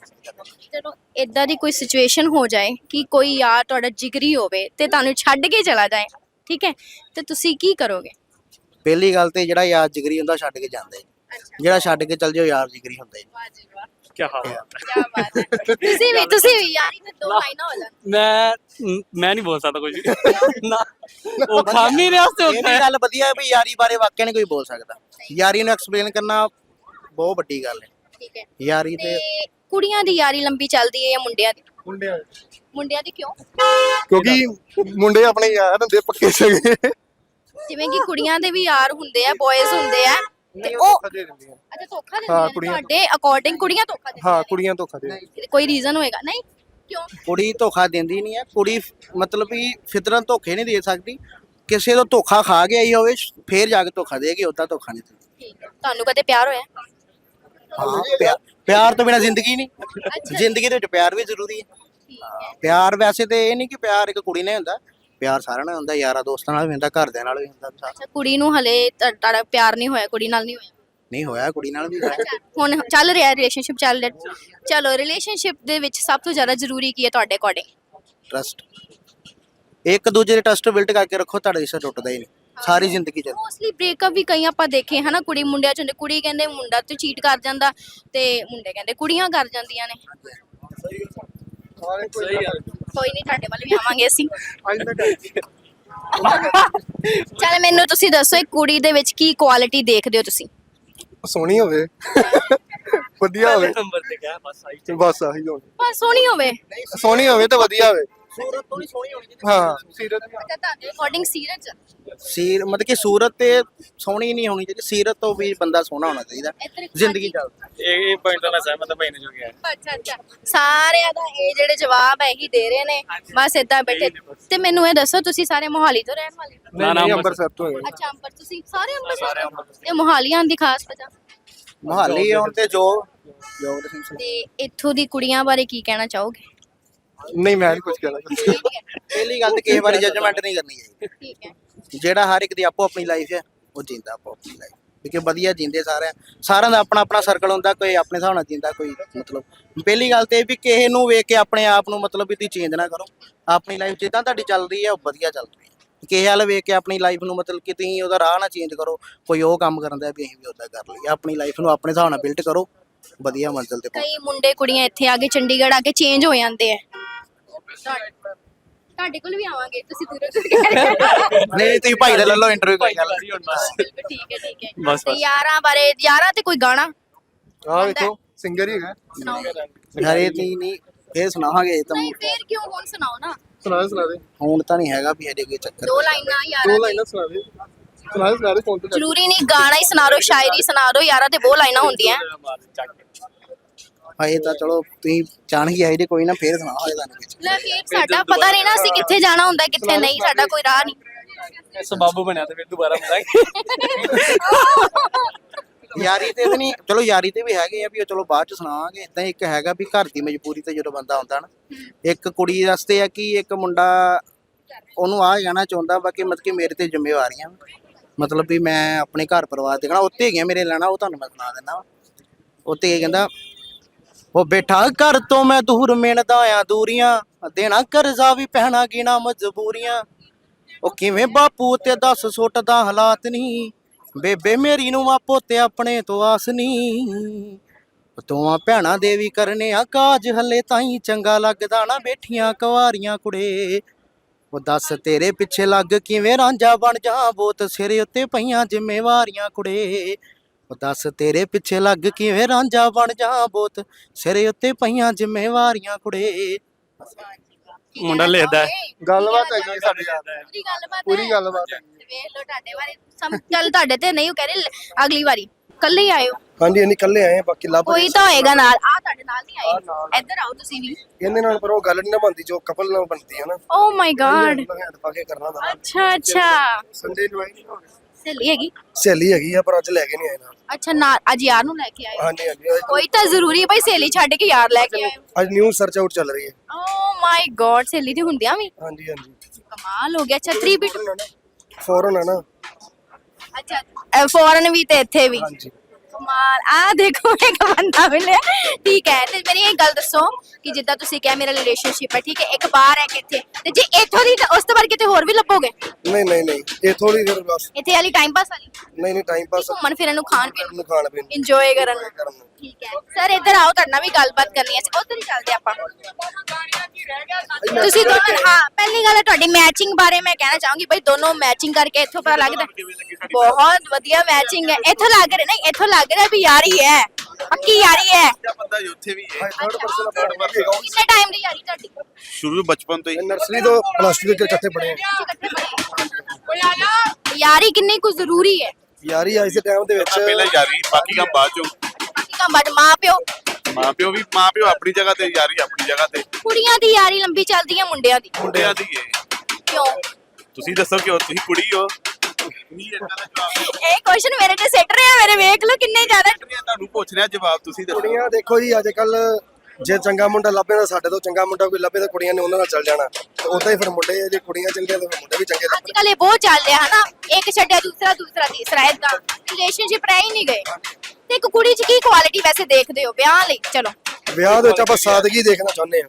ਚਲੋ ਇਦਾਂ ਦੀ ਕੋਈ ਸਿਚੁਏਸ਼ਨ ਹੋ ਜਾਏ ਕਿ ਕੋਈ ਯਾਰ ਤੁਹਾਡਾ ਜਿਗਰੀ ਹੋਵੇ ਤੇ ਤੁਹਾਨੂੰ ਛੱਡ ਕੇ ਚਲਾ ਜਾਏ ਠੀਕ ਹੈ? ਤੇ ਤੁਸੀਂ ਕੀ ਕਰੋਗੇ? ਪਹਿਲੀ ਗੱਲ ਤੇ ਜਿਹੜਾ ਯਾਰ ਜਿਗਰੀ ਹੁੰਦਾ ਛੱਡ ਕੇ ਜਾਂਦਾ। ਜਿਹੜਾ ਛੱਡ ਕੇ ਚੱਲ ਜਾਓ ਯਾਰ ਜਿਗਰੀ ਹੁੰਦਾ ਹੀ ਨਹੀਂ। ਵਾਹ ਜੀ ਵਾਹ। ਕੀ ਹਾਲ ਹੈ? ਕੀ ਬਾਤ ਹੈ। ਤੁਸੀਂ ਵੀ ਤੁਸੀਂ ਵੀ ਯਾਰੀ ਤੇ ਦੋ ਲਾਈਨਾਂ ਹੋ ਜਾਣ। ਮੈਂ ਮੈਂ ਨਹੀਂ ਬੋਲ ਸਕਦਾ ਕੁਝ। ਨਾ ਉਹ ਖਾਮੀ ਨੇ ਵਾਸਤੇ ਇਹ ਹੁੰਦਾ ਵੀ ਹੈ ਗੱਲ ਵਧੀਆ ਹੈ ਵੀ ਯਾਰੀ ਬਾਰੇ ਵਾਕਿਆ ਨਹੀਂ ਕੋਈ ਬੋਲ ਸਕਦਾ। ਯਾਰੀ ਨੂੰ ਐਕਸਪਲੇਨ ਕਰਨਾ ਬਹੁਤ ਵੱਡੀ ਗੱਲ ਹੈ। ਠੀਕ ਹੈ। ਯਾਰੀ ਤੇ ਤੇ ਕੁੜੀਆਂ ਦੀ ਯਾਰੀ ਲੰਬੀ ਚੱਲਦੀ ਹੈ ਜਾਂ ਮੁੰਡਿਆਂ ਦੀ? ਮੁੰਡਿਆਂ ਮੁੰਡਿਆਂ ਦੀ ਕਿਉਂ? ਕਿਉਂਕਿ ਮੁੰਡੇ ਆਪਣੇ ਯਾਰ ਹੁੰਦੇ ਪੱਕੇ ਸਗੇ। ਜਿਵੇਂ ਕਿ ਕੁੜੀਆਂ ਦੇ ਵੀ ਯਾਰ ਹੁੰਦੇ ਆ ਬॉयਜ਼ ਹੁੰਦੇ ਆ ਤੇ ਉਹ ਦੇ ਦਿੰਦੀਆਂ। ਅੱਛਾ ਧੋਖਾ ਹਾਂ, ਦਿੰਦੀਆਂ ਨੇ ਕੁੜੀਆਂ ਤੁਹਾਡੇ ਅਕੋਰਡਿੰਗ ਕੁੜੀਆਂ ਧੋਖਾ ਦਿੰਦੀਆਂ ਹਾਂ ਨੇ? ਕੁੜੀਆਂ ਧੋਖਾ ਦੇ ਦਿੰਦੀਆਂ। ਕੋਈ ਰੀਜ਼ਨ ਹੋਏਗਾ? ਨਹੀਂ ਕਿਉਂ? ਕੁੜੀ ਧੋਖਾ ਦਿੰਦੀ ਨਹੀਂ ਹੈ। ਕੁੜੀ ਮਤਲਬ ਵੀ ਫਿਤਰਨ ਧੋਖੇ ਨਹੀਂ ਦੇ ਸਕਦੀ। ਕਿਸੇ ਤੋਂ ਧੋਖਾ ਖਾ ਕੇ ਆਈ ਹੋਵੇ ਫੇਰ ਜਾ ਕੇ ਧੋਖਾ ਦੇਗੀ ਉਦਾਂ ਧੋਖਾ ਨਹੀਂ ਦਿੰਦੀ। ਠੀਕ ਹੈ। ਤੁਹਾਨੂੰ ਕਦੇ ਪਿਆਰ ਹੋਇਆ? ਹਾਂ ਪਿਆ- ਪਿਆਰ ਤੋਂ ਬਿਨਾ ਜ਼ਿੰਦਗੀ ਨਹੀਂ। ਜ਼ਿੰਦਗੀ ਦੇ ਵਿੱਚ ਪਿਆਰ ਵੀ ਜ਼ਰੂਰੀ ਹੈ। ਠੀਕ ਹੈ। ਪਿਆਰ ਵੈਸੇ ਤੇ ਇਹ ਨਹੀਂ ਕਿ ਪਿਆਰ ਇੱਕ ਕੁੜੀ ਨਾਲ ਹੁੰਦਾ। ਪਿਆਰ ਸਾਰਿਆਂ ਨਾਲ ਹੁੰਦਾ ਯਾਰਾਂ ਦੋਸਤਾਂ ਨਾਲ ਵੀ ਹੁੰਦਾ ਘਰਦਿਆਂ ਨਾਲ ਵੀ ਹੁੰਦਾ। ਅੱਛਾ ਕੁੜੀ ਨੂੰ ਹਲੇ ਤੁਹਾ- ਤੁਹਾਡਾ ਪਿਆਰ ਨਹੀਂ ਹੋਇਆ ਕੁੜੀ ਨਾਲ ਨਹੀਂ ਹੋਇਆ? ਨਹੀਂ ਹੋਇਆ ਕੁੜੀ ਨਾਲ ਵੀ ਹੋਇਆ। ਅੱਛਾ ਹੁਣ ਚੱਲ ਰਿਹਾ ਰਿਲੇਸ਼ਨਸ਼ਿਪ ਚੱਲ ਰਿਹਾ। ਚਲੋ ਰਿਲੇਸ਼ਨਸ਼ਿਪ ਦੇ ਵਿੱਚ ਸਭ ਤੋਂ ਜ਼ਿਆਦਾ ਜ਼ਰੂਰੀ ਕੀ ਹੈ ਤੁਹਾਡੇ ਅਕੋਰਡਿੰਗ ਟਰਸਟ ਇੱਕ ਦੂਜੇ ਦੇ ਟਰਸਟ ਬਿਲਡ ਕਰਕੇ ਰੱਖੋ ਤੁਹਾਡਾ ਰਿਸ਼ਤਾ ਟੁੱਟਦਾ ਹੀ ਨਹੀਂ। ਸਾਰੀ ਜ਼ਿੰਦਗੀ ਚ ਮੋਸਟਲੀ ਬ੍ਰੇਕਅਪ ਵੀ ਕਈ ਆਪਾਂ ਦੇਖੇ ਹਨਾ ਕੁੜੀ ਮੁੰਡਿਆਂ ਚ ਹੁੰਦੇ ਕੁੜੀ ਕਹਿੰਦੇ ਮੁੰਡਾ ਤੇ ਚੀਟ ਕਰ ਜਾਂਦਾ ਤੇ ਮੁੰਡੇ ਕਹਿੰਦੇ ਕੁੜੀਆਂ ਕਰ ਜਾਂਦੀਆਂ ਨੇ। ਕੋਈ ਨਹੀਂ ਤੁਹਾਡੇ ਵੱਲ ਵੀ ਆਵਾਂਗੇ ਅਸੀਂ। ਚਲ ਮੈਨੂੰ ਤੁਸੀਂ ਦੱਸੋ ਇੱਕ ਕੁੜੀ ਦੇ ਵਿੱਚ ਕੀ ਕੁਆਲਿਟੀ ਦੇਖਦੇ ਹੋ ਤੁਸੀਂ? ਸੋਹਣੀ ਹੋਵੇ। ਵਧੀਆ ਹੋਵੇ। ਨੰਬਰ ਤੇ ਕਿਹਾ ਬਸ ਆਈ ਬਸ ਆਹੀ ਹੋਵੇ। ਬਸ ਸੋਹਣੀ ਹੋਵੇ? ਸੋਹਣੀ ਹੋਵੇ ਤਾਂ ਵਧੀਆ ਹੋਵੇ। ਹਾਂ ਸੀਰਤ ਅੱਛਾ ਤੁਹਾਡੇ ਅਕੋਰਡਿੰਗ ਸੀਰਤ ਚ ਸੀਰ ਮਤਲਬ ਕਿ ਸੂਰਤ ਤੇ ਸੋਹਣੀ ਨਹੀਂ ਹੋਣੀ ਚਾਹੀਦੀ ਸੀਰਤ ਤੋਂ ਵੀ ਬੰਦਾ ਸੋਹਣਾ ਹੋਣਾ ਚਾਹੀਦਾ ਇੱਧਰ ਇੱਕ ਜ਼ਿੰਦਗੀ ਚੱਲ ਇਹ ਇਹ ਪੁਆਇੰਟ ਨਾਲ ਸਹਿਮਤ ਭਾਈ ਨੇ ਜੋ ਕਿਹਾ ਅੱਛਾ ਅੱਛਾ ਸਾਰਿਆਂ ਦਾ ਇਹ ਜਿਹੜੇ ਜਵਾਬ ਹੈ ਹੀ ਦੇ ਰਹੇ ਨੇ ਬਸ ਏਦਾਂ ਬੈਠੇ ਤੇ ਮੈਨੂੰ ਇਹ ਦੱਸੋ ਤੁਸੀਂ ਸਾਰੇ ਮੋਹਾਲੀ ਤੋਂ ਰਹਿਣ ਵਾਲੇ ਹੋ? ਨਹੀਂ ਨਹੀਂ ਅੰਮ੍ਰਿਤਸਰ ਤੋਂ ਹੈ ਅੱਛਾ ਅੰਬਰ ਤੁਸੀਂ ਸਾਰੇ ਅੰਬਰਸਰ ਤੋਂ ਇਹ ਮੋਹਾਲੀ ਆਉਣ ਦੀ ਖਾਸ ਵਜ੍ਹਾ ਮੁਹਾਲੀ ਆਉਣ ਤੇ ਜੋ ਜੋ ਤੇ ਇੱਥੋਂ ਦੀ ਕੁੜੀਆਂ ਬਾਰੇ ਕੀ ਕਹਿਣਾ ਚਾਹੋਗੇ ਨਹੀਂ ਮੈਂ ਕੁਝ ਕਹਿਣਾ। ਪਹਿਲੀ ਗੱਲ ਤੇ ਕਿਸੇ ਬਾਰੇ ਜੱਜਮੈਂਟ ਨਹੀਂ ਕਰਨੀ ਚਾਹੀਦੀ। ਠੀਕ ਹੈ। ਜਿਹੜਾ ਹਰ ਇੱਕ ਦੀ ਆਪੋ ਆਪਣੀ ਲਾਈਫ ਹੈ ਉਹ ਜਿੰਦਾ ਆਪੋ ਆਪਣੀ ਲਾਈਫ ਕਿਉਂਕਿ ਵਧੀਆ ਜਿੰਦੇ ਸਾਰੇ ਸਾਰਿਆਂ ਦਾ ਆਪਣਾ ਆਪਣਾ ਸਰਕਲ ਹੁੰਦਾ ਕੋਈ ਆਪਣੇ ਹਿਸਾਬ ਨਾਲ ਜਿੰਦਾ ਕੋਈ ਮਤਲਬ। ਪਹਿਲੀ ਗੱਲ ਤੇ ਇਹ ਵੀ ਕਿਸੇ ਨੂੰ ਵੇਖ ਕੇ ਆਪਣੇ ਆਪ ਨੂੰ ਮਤਲਬ ਵੀ ਚੇਂਜ ਨਾ ਕਰੋ। ਆਪਣੀ ਲਾਈਫ ਜਿੱਦਾਂ ਤੁਹਾਡੀ ਚੱਲ ਰਹੀ ਹੈ ਉਹ ਵਧੀਆ ਚੱਲ ਰਹੀ ਹੈ। ਕਿਸੇ ਵੱਲ ਵੇਖ ਕੇ ਆਪਣੀ ਲਾਈਫ ਨੂੰ ਮਤਲਬ ਕਿ ਤੁਸੀਂ ਉਹਦਾ ਰਾਹ ਨਾ ਚੇਂਜ ਕਰੋ। ਕੋਈ ਉਹ ਕੰਮ ਕਰਨ ਦਾ ਵੀ ਅਸੀਂ ਵੀ ਉਦਾਂ ਕਰ ਲਈਏ। ਆਪਣੀ ਲਾਈਫ ਨੂੰ ਆਪਣੇ ਹਿਸਾਬ ਨਾਲ ਬਿਲਡ ਕਰੋ। ਵਧੀਆ ਮੰਜ਼ਿਲ ਤੇ ਪਹੁੰਚੋ ਕਈ ਮੁੰਡੇ ਕੁੜੀਆਂ ਇੱਥੇ ਆ ਕੇ ਚੰਡੀਗੜ੍ਹ ਆ ਕੇ ਚੇਂਜ ਹੋ ਜਾਂਦੇ ਆ। ਤੁਹਾਡੇ ਕੋਲ ਵੀ ਆਵਾਂਗੇ ਤੁਸੀਂ ਦੂਰੋਂ ਦੂਰ ਕਹਿ ਰਹੇ ਹੋ। ਨਹੀਂ ਤੁਸੀਂ ਭਾਈ ਦਾ ਲੈ ਲਓ ਇੰਟਰਵਿਊ ਕੋਈ ਗੱਲ ਨਹੀਂ। ਬਿਲਕੁਲ ਠੀਕ ਹੈ ਠੀਕ ਹੈ। ਬਸ, ਤੇ ਯਾਰਾਂ ਬਾਰੇ ਯਾਰਾਂ ਤੇ ਕੋਈ ਗਾਣਾ? ਆਹ ਵੇਖੋ ਸਿੰਗਰ ਹੀ ਹੈਗਾ। ਸੁਣਾਓ। ਹਰੇ ਨਹੀਂ ਨਹੀਂ ਫੇਰ ਸੁਣਾਵਾਂਗੇ ਇਹ ਤਾਂ ਨਹੀਂ ਫੇਰ ਕਿਉਂ ਹੁਣ ਸੁਣਾਓ ਨਾ? ਸੁਣਾ ਦੇ ਸੁਣਾ ਦੇ। ਹੁਣ ਤਾਂ ਨਹੀਂ ਹੈਗਾ ਵੀ ਹਜੇ ਕੋਈ ਚੱਕਰ। ਦੋ ਲਾਈਨਾਂ ਦੋ ਯਾਰਾਂ ਦੀ ਲਾਈਨਾਂ ਸੁਣਾ ਦੇ। ਸੁਣਾ ਦੇ ਸੁਣਾ ਦੇ ਫੋਨ ਤੇ ਕਰ। ਜ਼ਰੂਰੀ ਨਹੀਂ ਗਾਣਾ ਹੀ ਸੁਣਾ ਦਿਓ ਸ਼ਾਇਰੀ ਸੁਣਾ ਦਿਓ ਯਾਰਾਂ ਤੇ ਬਹੁਤ ਲਾਈਨਾਂ ਹੁੰਦੀਆਂ। ਹਜੇ ਤਾਂ ਚਲੋ ਤੁਸੀਂ ਜਾਣ ਹੀ ਆਏ ਜੇ ਕੋਈ ਨਾ ਫੇਰ ਸੁਣਾਵਾਂਗੇ ਤੁਹਾਨੂੰ ਵਿੱਚ ਲੈ ਫੇਰ ਸਾਡਾ ਪਤਾ ਨਹੀਂ ਨਾ ਅਸੀਂ ਕਿੱਥੇ ਜਾਣਾ ਹੁੰਦਾ ਕਿੱਥੇ ਨਹੀਂ ਸਾਡਾ ਕੋਈ ਰਾਹ ਨਹੀਂ। ਸਬਾਬੂ ਬਣਿਆ ਤੇ ਫਿਰ ਦੁਬਾਰਾ ਮਿਲਾਂਗੇ ਯਾਰੀ ਤੇ ਨਹੀਂ ਚਲੋ ਯਾਰੀ ਤੇ ਵੀ ਹੈਗੇ ਆ ਵੀ ਉਹ ਚਲੋ ਬਾਅਦ ਚ ਸੁਣਾਵਾਂਗੇ ਇਦਾਂ ਇੱਕ ਹੈਗਾ ਵੀ ਘਰ ਦੀ ਮਜਬੂਰੀ ਤੇ ਜਦੋਂ ਬੰਦਾ ਆਉਂਦਾ ਨਾ ਇੱਕ ਕੁੜੀ ਵਾਸਤੇ ਆ ਕਿ ਇੱਕ ਮੁੰਡਾ ਉਹਨੂੰ ਆ ਜਾਣਾ ਚਾਹੁੰਦਾ ਬਾਕੀ ਮਤਲਬ ਕਿ ਮੇਰੇ ਤੇ ਜ਼ਿੰਮੇਵਾਰੀਆਂ ਮਤਲਬ ਵੀ ਮੈਂ ਆਪਣੇ ਘਰ ਪਰਿਵਾਰ ਦੇਖਣਾ ਉੱਤੇ ਹੈਗੀਆਂ ਮੇਰੇ ਲੈਣਾ ਉਹ ਤੁਹਾਨੂੰ ਮੈਂ ਸੁਣਾ ਦਿੰਦਾ ਵਾ। ਉੱਤੇ ਇਹ ਕਹਿੰਦਾ ਉਹ ਬੈਠਾ ਘਰ ਤੋਂ ਮੈਂ ਦੂਰ ਮਿਣਦਾ ਆ ਦੂਰੀਆਂ, ਦੇਣਾ ਕਰਜ਼ਾ ਵੀ ਪਹਿਣਾ ਗਿਣਾ ਮਜਬੂਰੀਆਂ। ਉਹ ਕਿਵੇਂ ਬਾਪੂ ਤੇ ਦੱਸ ਸੁੱਟਦਾ ਹਾਲਾਤ ਨਹੀਂ ਬੇਬੇ ਮੇਰੀ ਨੂੰ ਆਪੋ ਤੇ ਆਪਣੇ ਤੋਂ ਆਸ ਨਹੀਂ ਦੋਵਾਂ ਭੈਣਾਂ ਦੇ ਵੀ ਕਰਨੇ ਆ ਕਾਜ, ਹੱਲੇ ਤਾਈ ਚੰਗਾ ਲੱਗਦਾ ਨਾ ਬੈਠੀਆਂ ਕੁਵਾਰੀਆਂ ਕੁੜੇ। ਉਹ ਦੱਸ ਤੇਰੇ ਪਿੱਛੇ ਲੱਗ ਕਿਵੇਂ ਰਾਂਝਾ ਬਣ ਜਾ, ਬੋਤ ਸਿਰ ਉੱਤੇ ਪਈਆਂ ਜ਼ਿੰਮੇਵਾਰੀਆਂ ਕੁੜੇ। ਉਹ ਦੱਸ ਤੇਰੇ ਪਿੱਛੇ ਲੱਗ ਕਿਵੇਂ ਰਾਂਝਾ ਬਣ ਜਾ ਬੋਤ? ਸਿਰ ਉੱਤੇ ਪਈਆਂ ਜ਼ਿੰਮੇਵਾਰੀਆਂ ਕੁੜੇ। ਮੁੰਡਾ ਲਿਖਦਾ ਹੈ। ਗੱਲਬਾਤ ਹੈਗੀ ਸਾਡੀ ਯਾਰ ਪੂਰੀ ਗੱਲਬਾਤ ਪੂਰੀ ਹੈ। ਗੱਲਬਾਤ ਹੈ। ਵੇਖ ਲਓ ਤੁਹਾਡੇ ਬਾਰੇ। ਸਮ ਚੱਲ ਤੁਹਾਡੇ ਤੇ ਨਹੀਂ ਉਹ ਕਹਿ ਰਹੇ ਲ- ਅਗਲੀ ਵਾਰੀ। ਕੱਲੇ ਹੀ ਆਇਓ। ਹਾਂਜੀ ਅਸੀਂ ਇਕੱਲੇ ਆਏ ਆ ਬਾਕੀ ਲੱਭ ਕੋਈ ਤਾਂ ਹੋਏਗਾ ਨਾਲ। ਆ ਤੁਹਾਡੇ ਨਾਲ ਨਹੀਂ ਆਏ। ਇੱਧਰ ਆਓ ਤੁਸੀਂ ਵੀ। ਇਹਦੇ ਨਾਲ ਪਰ ਉਹ ਗੱਲ ਨਹੀਂ ਨਾ ਬਣਦੀ ਜੋ ਕਪਲ ਨਾਲ ਬਣਦੀ ਹੈ ਨਾ। ਓ ਮਾਈ ਗॉड ਹੈਂਡ ਪਾ ਕੇ ਕਰਨਾ ਦਾ ਅੱਛਾ ਅੱਛਾ। ਸੰਡੇ ਨੂੰ ਆਈ ਨਹੀਂ ਹੋਣੀ। ਸਹੇਲੀ ਹੈਗੀ? ਸਹੇਲੀ ਹੈਗੀ ਆ ਪਰ ਅੱਜ ਲੈ ਕੇ ਨਹੀਂ ਆਏ ਨਾਲ। ਅੱਛਾ ਨਾਲ ਅੱਜ ਯਾਰ ਨੂੰ ਲੈ ਕੇ ਆਏ ਹਾਂਜੀ ਹਾਂਜੀ ਕੋਈ ਤਾਂ ਜ਼ਰੂਰੀ ਹੈ ਭਾਈ ਸਹੇਲੀ ਛੱਡ ਕੇ ਯਾਰ ਲੈ ਕੇ ਆਏ ਅੱਜ ਨਿਊ ਸਰਚ ਆਊਟ ਚੱਲ ਰਹੀ ਹੈ। ਓ ਮਾਈ ਗॉड ਸਹੇਲੀ ਦੀ ਹੁੰਦਿਆਂ ਵੀ? ਹਾਂਜੀ ਹਾਂਜੀ। ਕਮਾਲ ਹੋ ਗਿਆ 3 ਬਿਟ ਫੋਰਨ ਹੈ ਨਾ ਅੱਛਾ ਫੋਰਨ ਵੀ ਤੇ ਇੱਥੇ ਵੀ। ਹਾਂਜੀ। ਕਮਾਲ ਆ ਦੇਖੋ ਇੱਕ ਬੰਦਾ ਮਿਲਿਆ। ਠੀਕ ਹੈ ਤੇ ਮੇਰੀ ਇੱਕ ਗੱਲ ਦੱਸੋ ਕਿ ਜਿੱਦਾਂ ਤੁਸੀਂ ਕਿਹਾ ਮੇਰਾ ਰਿਲੇਸ਼ਨਸ਼ਿਪ ਹੈ ਠੀਕ ਹੈ ਇੱਕ ਬਾਹਰ ਹੈ ਕਿੱਥੇ? ਤੇ ਜੇ ਇੱਥੋਂ ਦੀ ਤਾਂ ਉਸ ਤੋਂ ਬਾਅਦ ਕਿਤੇ ਹੋਰ ਵੀ ਲੱਭੋਗੇ? ਨਹੀਂ ਨਹੀਂ ਨਹੀਂ ਇਹ ਥੋੜੀ ਦੇਰ ਬਸ। ਇੱਥੇ ਵਾਲੀ ਟਾਈਮ ਪਾਸ ਵਾਲੀ? ਨਹੀਂ ਨਹੀਂ ਟਾਈਮ ਪਾਸ ਘੁੰਮਣ ਫਿਰਨ ਨੂੰ ਖਾਣ ਪੀਣ ਨੂੰ। ਖਾਣ ਪੀਣ ਨੂੰ। ਇੰਜੋਏ ਕਰਨ ਨੂੰ। ਕਰਨ ਨੂੰ ਠੀਕ ਹੈ। ਸਰ ਇੱਧਰ ਆਓ ਤੁਹਾਡੇ ਨਾਲ ਵੀ ਗੱਲਬਾਤ ਕਰਨੀ ਹੈ। ਅਸੀਂ ਉੱਧਰ ਹੀ ਚੱਲਦੇ ਆਪਾਂ। ਤੁਸੀਂ ਦੋਨੋਂ ਹਾਂ ਪਹਿਲੀ ਗੱਲ ਹੈ ਤੁਹਾਡੀ ਮੈਚਿੰਗ ਬਾਰੇ ਮੈਂ ਕਹਿਣਾ ਚਾਹੂੰਗੀ। ਬਈ ਦੋਨੋਂ ਮੈਚਿੰਗ ਕਰਕੇ ਇੱਥੋਂ ਪਤਾ ਲੱਗਦਾ। ਬਹੁਤ ਵਧੀਆ ਮੈਚਿੰਗ ਹੈ। ਇੱਥੋਂ ਲੱਗ ਰਿਹਾ ਨਹੀਂ ਇੱਥੋਂ ਲੱਗ ਰਿਹਾ ਵੀ ਯਾਰੀ ਹੈ। ਪੱਕੀ ਯਾਰੀ ਹੈ। ਬੰਦਾ ਉੱਥੇ ਵੀ ਹੈ। ਥਰਡ ਪਰਸਨ ਆਪਣਾ ਵੀ ਹੈਗਾ ਕਿੰਨੇ ਟਾਈਮ ਦੀ ਯਾਰੀ ਤੁਹਾਡੀ। ਸ਼ੁਰੂ ਬਚਪਨ ਤੋਂ ਹੀ। ਨਰਸਰੀ ਤੋਂ ਪਲੱਸ 2 ਦੇ ਇਕੱਠੇ ਪੜ੍ਹੇ? ਯਾਰੀ ਕਿੰਨੀ ਕੁ ਜ਼ਰੂਰੀ ਹੈ? ਯਾਰੀ ਅੱਜ ਦੇ ਟਾਈਮ ਦੇ ਵਿੱਚ। ਪਹਿਲਾਂ ਯਾਰੀ ਬਾਕੀ ਕੰਮ ਬਾਅਦ ਚੋਂ। ਬਾਕੀ ਕੰਮ ਬਾਅਦ ਮਾਂ ਪਿਓ ਮਾਂ ਪਿਓ ਵੀ ਮਾਂ ਪਿਓ ਆਪਣੀ ਜਗ੍ਹਾ ਤੇ ਯਾਰੀ ਆਪਣੀ ਜਗ੍ਹਾ ਤੇ। ਕੁੜੀਆਂ ਦੀ ਯਾਰੀ ਲੰਬੀ ਚੱਲਦੀ ਹੈ ਮੁੰਡਿਆਂ ਦੀ? ਮੁੰਡਿਆਂ ਦੀ ਹੈ। ਕਿਉਂ? ਤੁਸੀਂ ਦੱਸੋ ਕਿਉਂ? ਤੁਸੀਂ ਕੁੜੀ ਹੋ? ਨਹੀਂ ਏਦਾਂ ਦਾ ਜਵਾਬ ਇਹ ਕੁਐਸਚਨ ਮੇਰੇ ਤੇ ਸਿੱਟ ਰਿਹਾ ਮੇਰੇ ਵੇਖ ਲਓ ਕਿੰਨੇ ਜ਼ਿਆਦਾ ਤੁਹਾਨੂੰ ਪੁੱਛ ਰਿਹਾ ਜਵਾਬ ਤੁਸੀਂ ਦੱਸੋ। ਕੁੜੀਆਂ ਦੇਖੋ ਜੀ ਅੱਜ ਕੱਲ ਜੇ ਚੰਗਾ ਮੁੰਡਾ ਲੱਭੇ ਤਾਂ ਸਾਡੇ ਤੋਂ ਚੰਗਾ ਮੁੰਡਾ ਕੋਈ ਲੱਭੇ ਤਾਂ ਕੁੜੀਆਂ ਨੇ ਉਹਨਾਂ ਨਾਲ ਚੱਲ ਜਾਣਾ। ਤੇ ਉਦਾਂ ਹੀ ਫਿਰ ਮੁੰਡੇ ਜੇ ਕੁੜੀਆਂ ਚੰਗੀਆਂ ਤਾਂ ਫਿਰ ਮੁੰਡੇ ਵੀ ਚੰਗੇ ਅੱਜ ਲੱਭਣ ਕੱਲ ਇਹ ਬਹੁਤ ਚੱਲ ਰਿਹਾ ਹਨਾ ਇੱਕ ਛੱਡਿਆ ਦੂਸਰਾ ਦੂਸਰਾ ਤੀਸਰਾ ਏਦਾਂ। ਰਿਲੇਸ਼ਨਸ਼ਿਪ ਰਹਿ ਹੀ ਨਹੀਂ ਗਏ। ਤੇ ਇੱਕ ਕੁੜੀ 'ਚ ਕੀ ਕੁਆਲਿਟੀ ਵੈਸੇ ਦੇਖਦੇ ਹੋ ਵਿਆਹ ਲਈ? ਚਲੋ। ਵਿਆਹ ਦੇ ਵਿੱਚ ਆਪਾਂ ਸਾਦਗੀ ਦੇਖਣਾ ਚਾਹੁੰਦੇ ਆ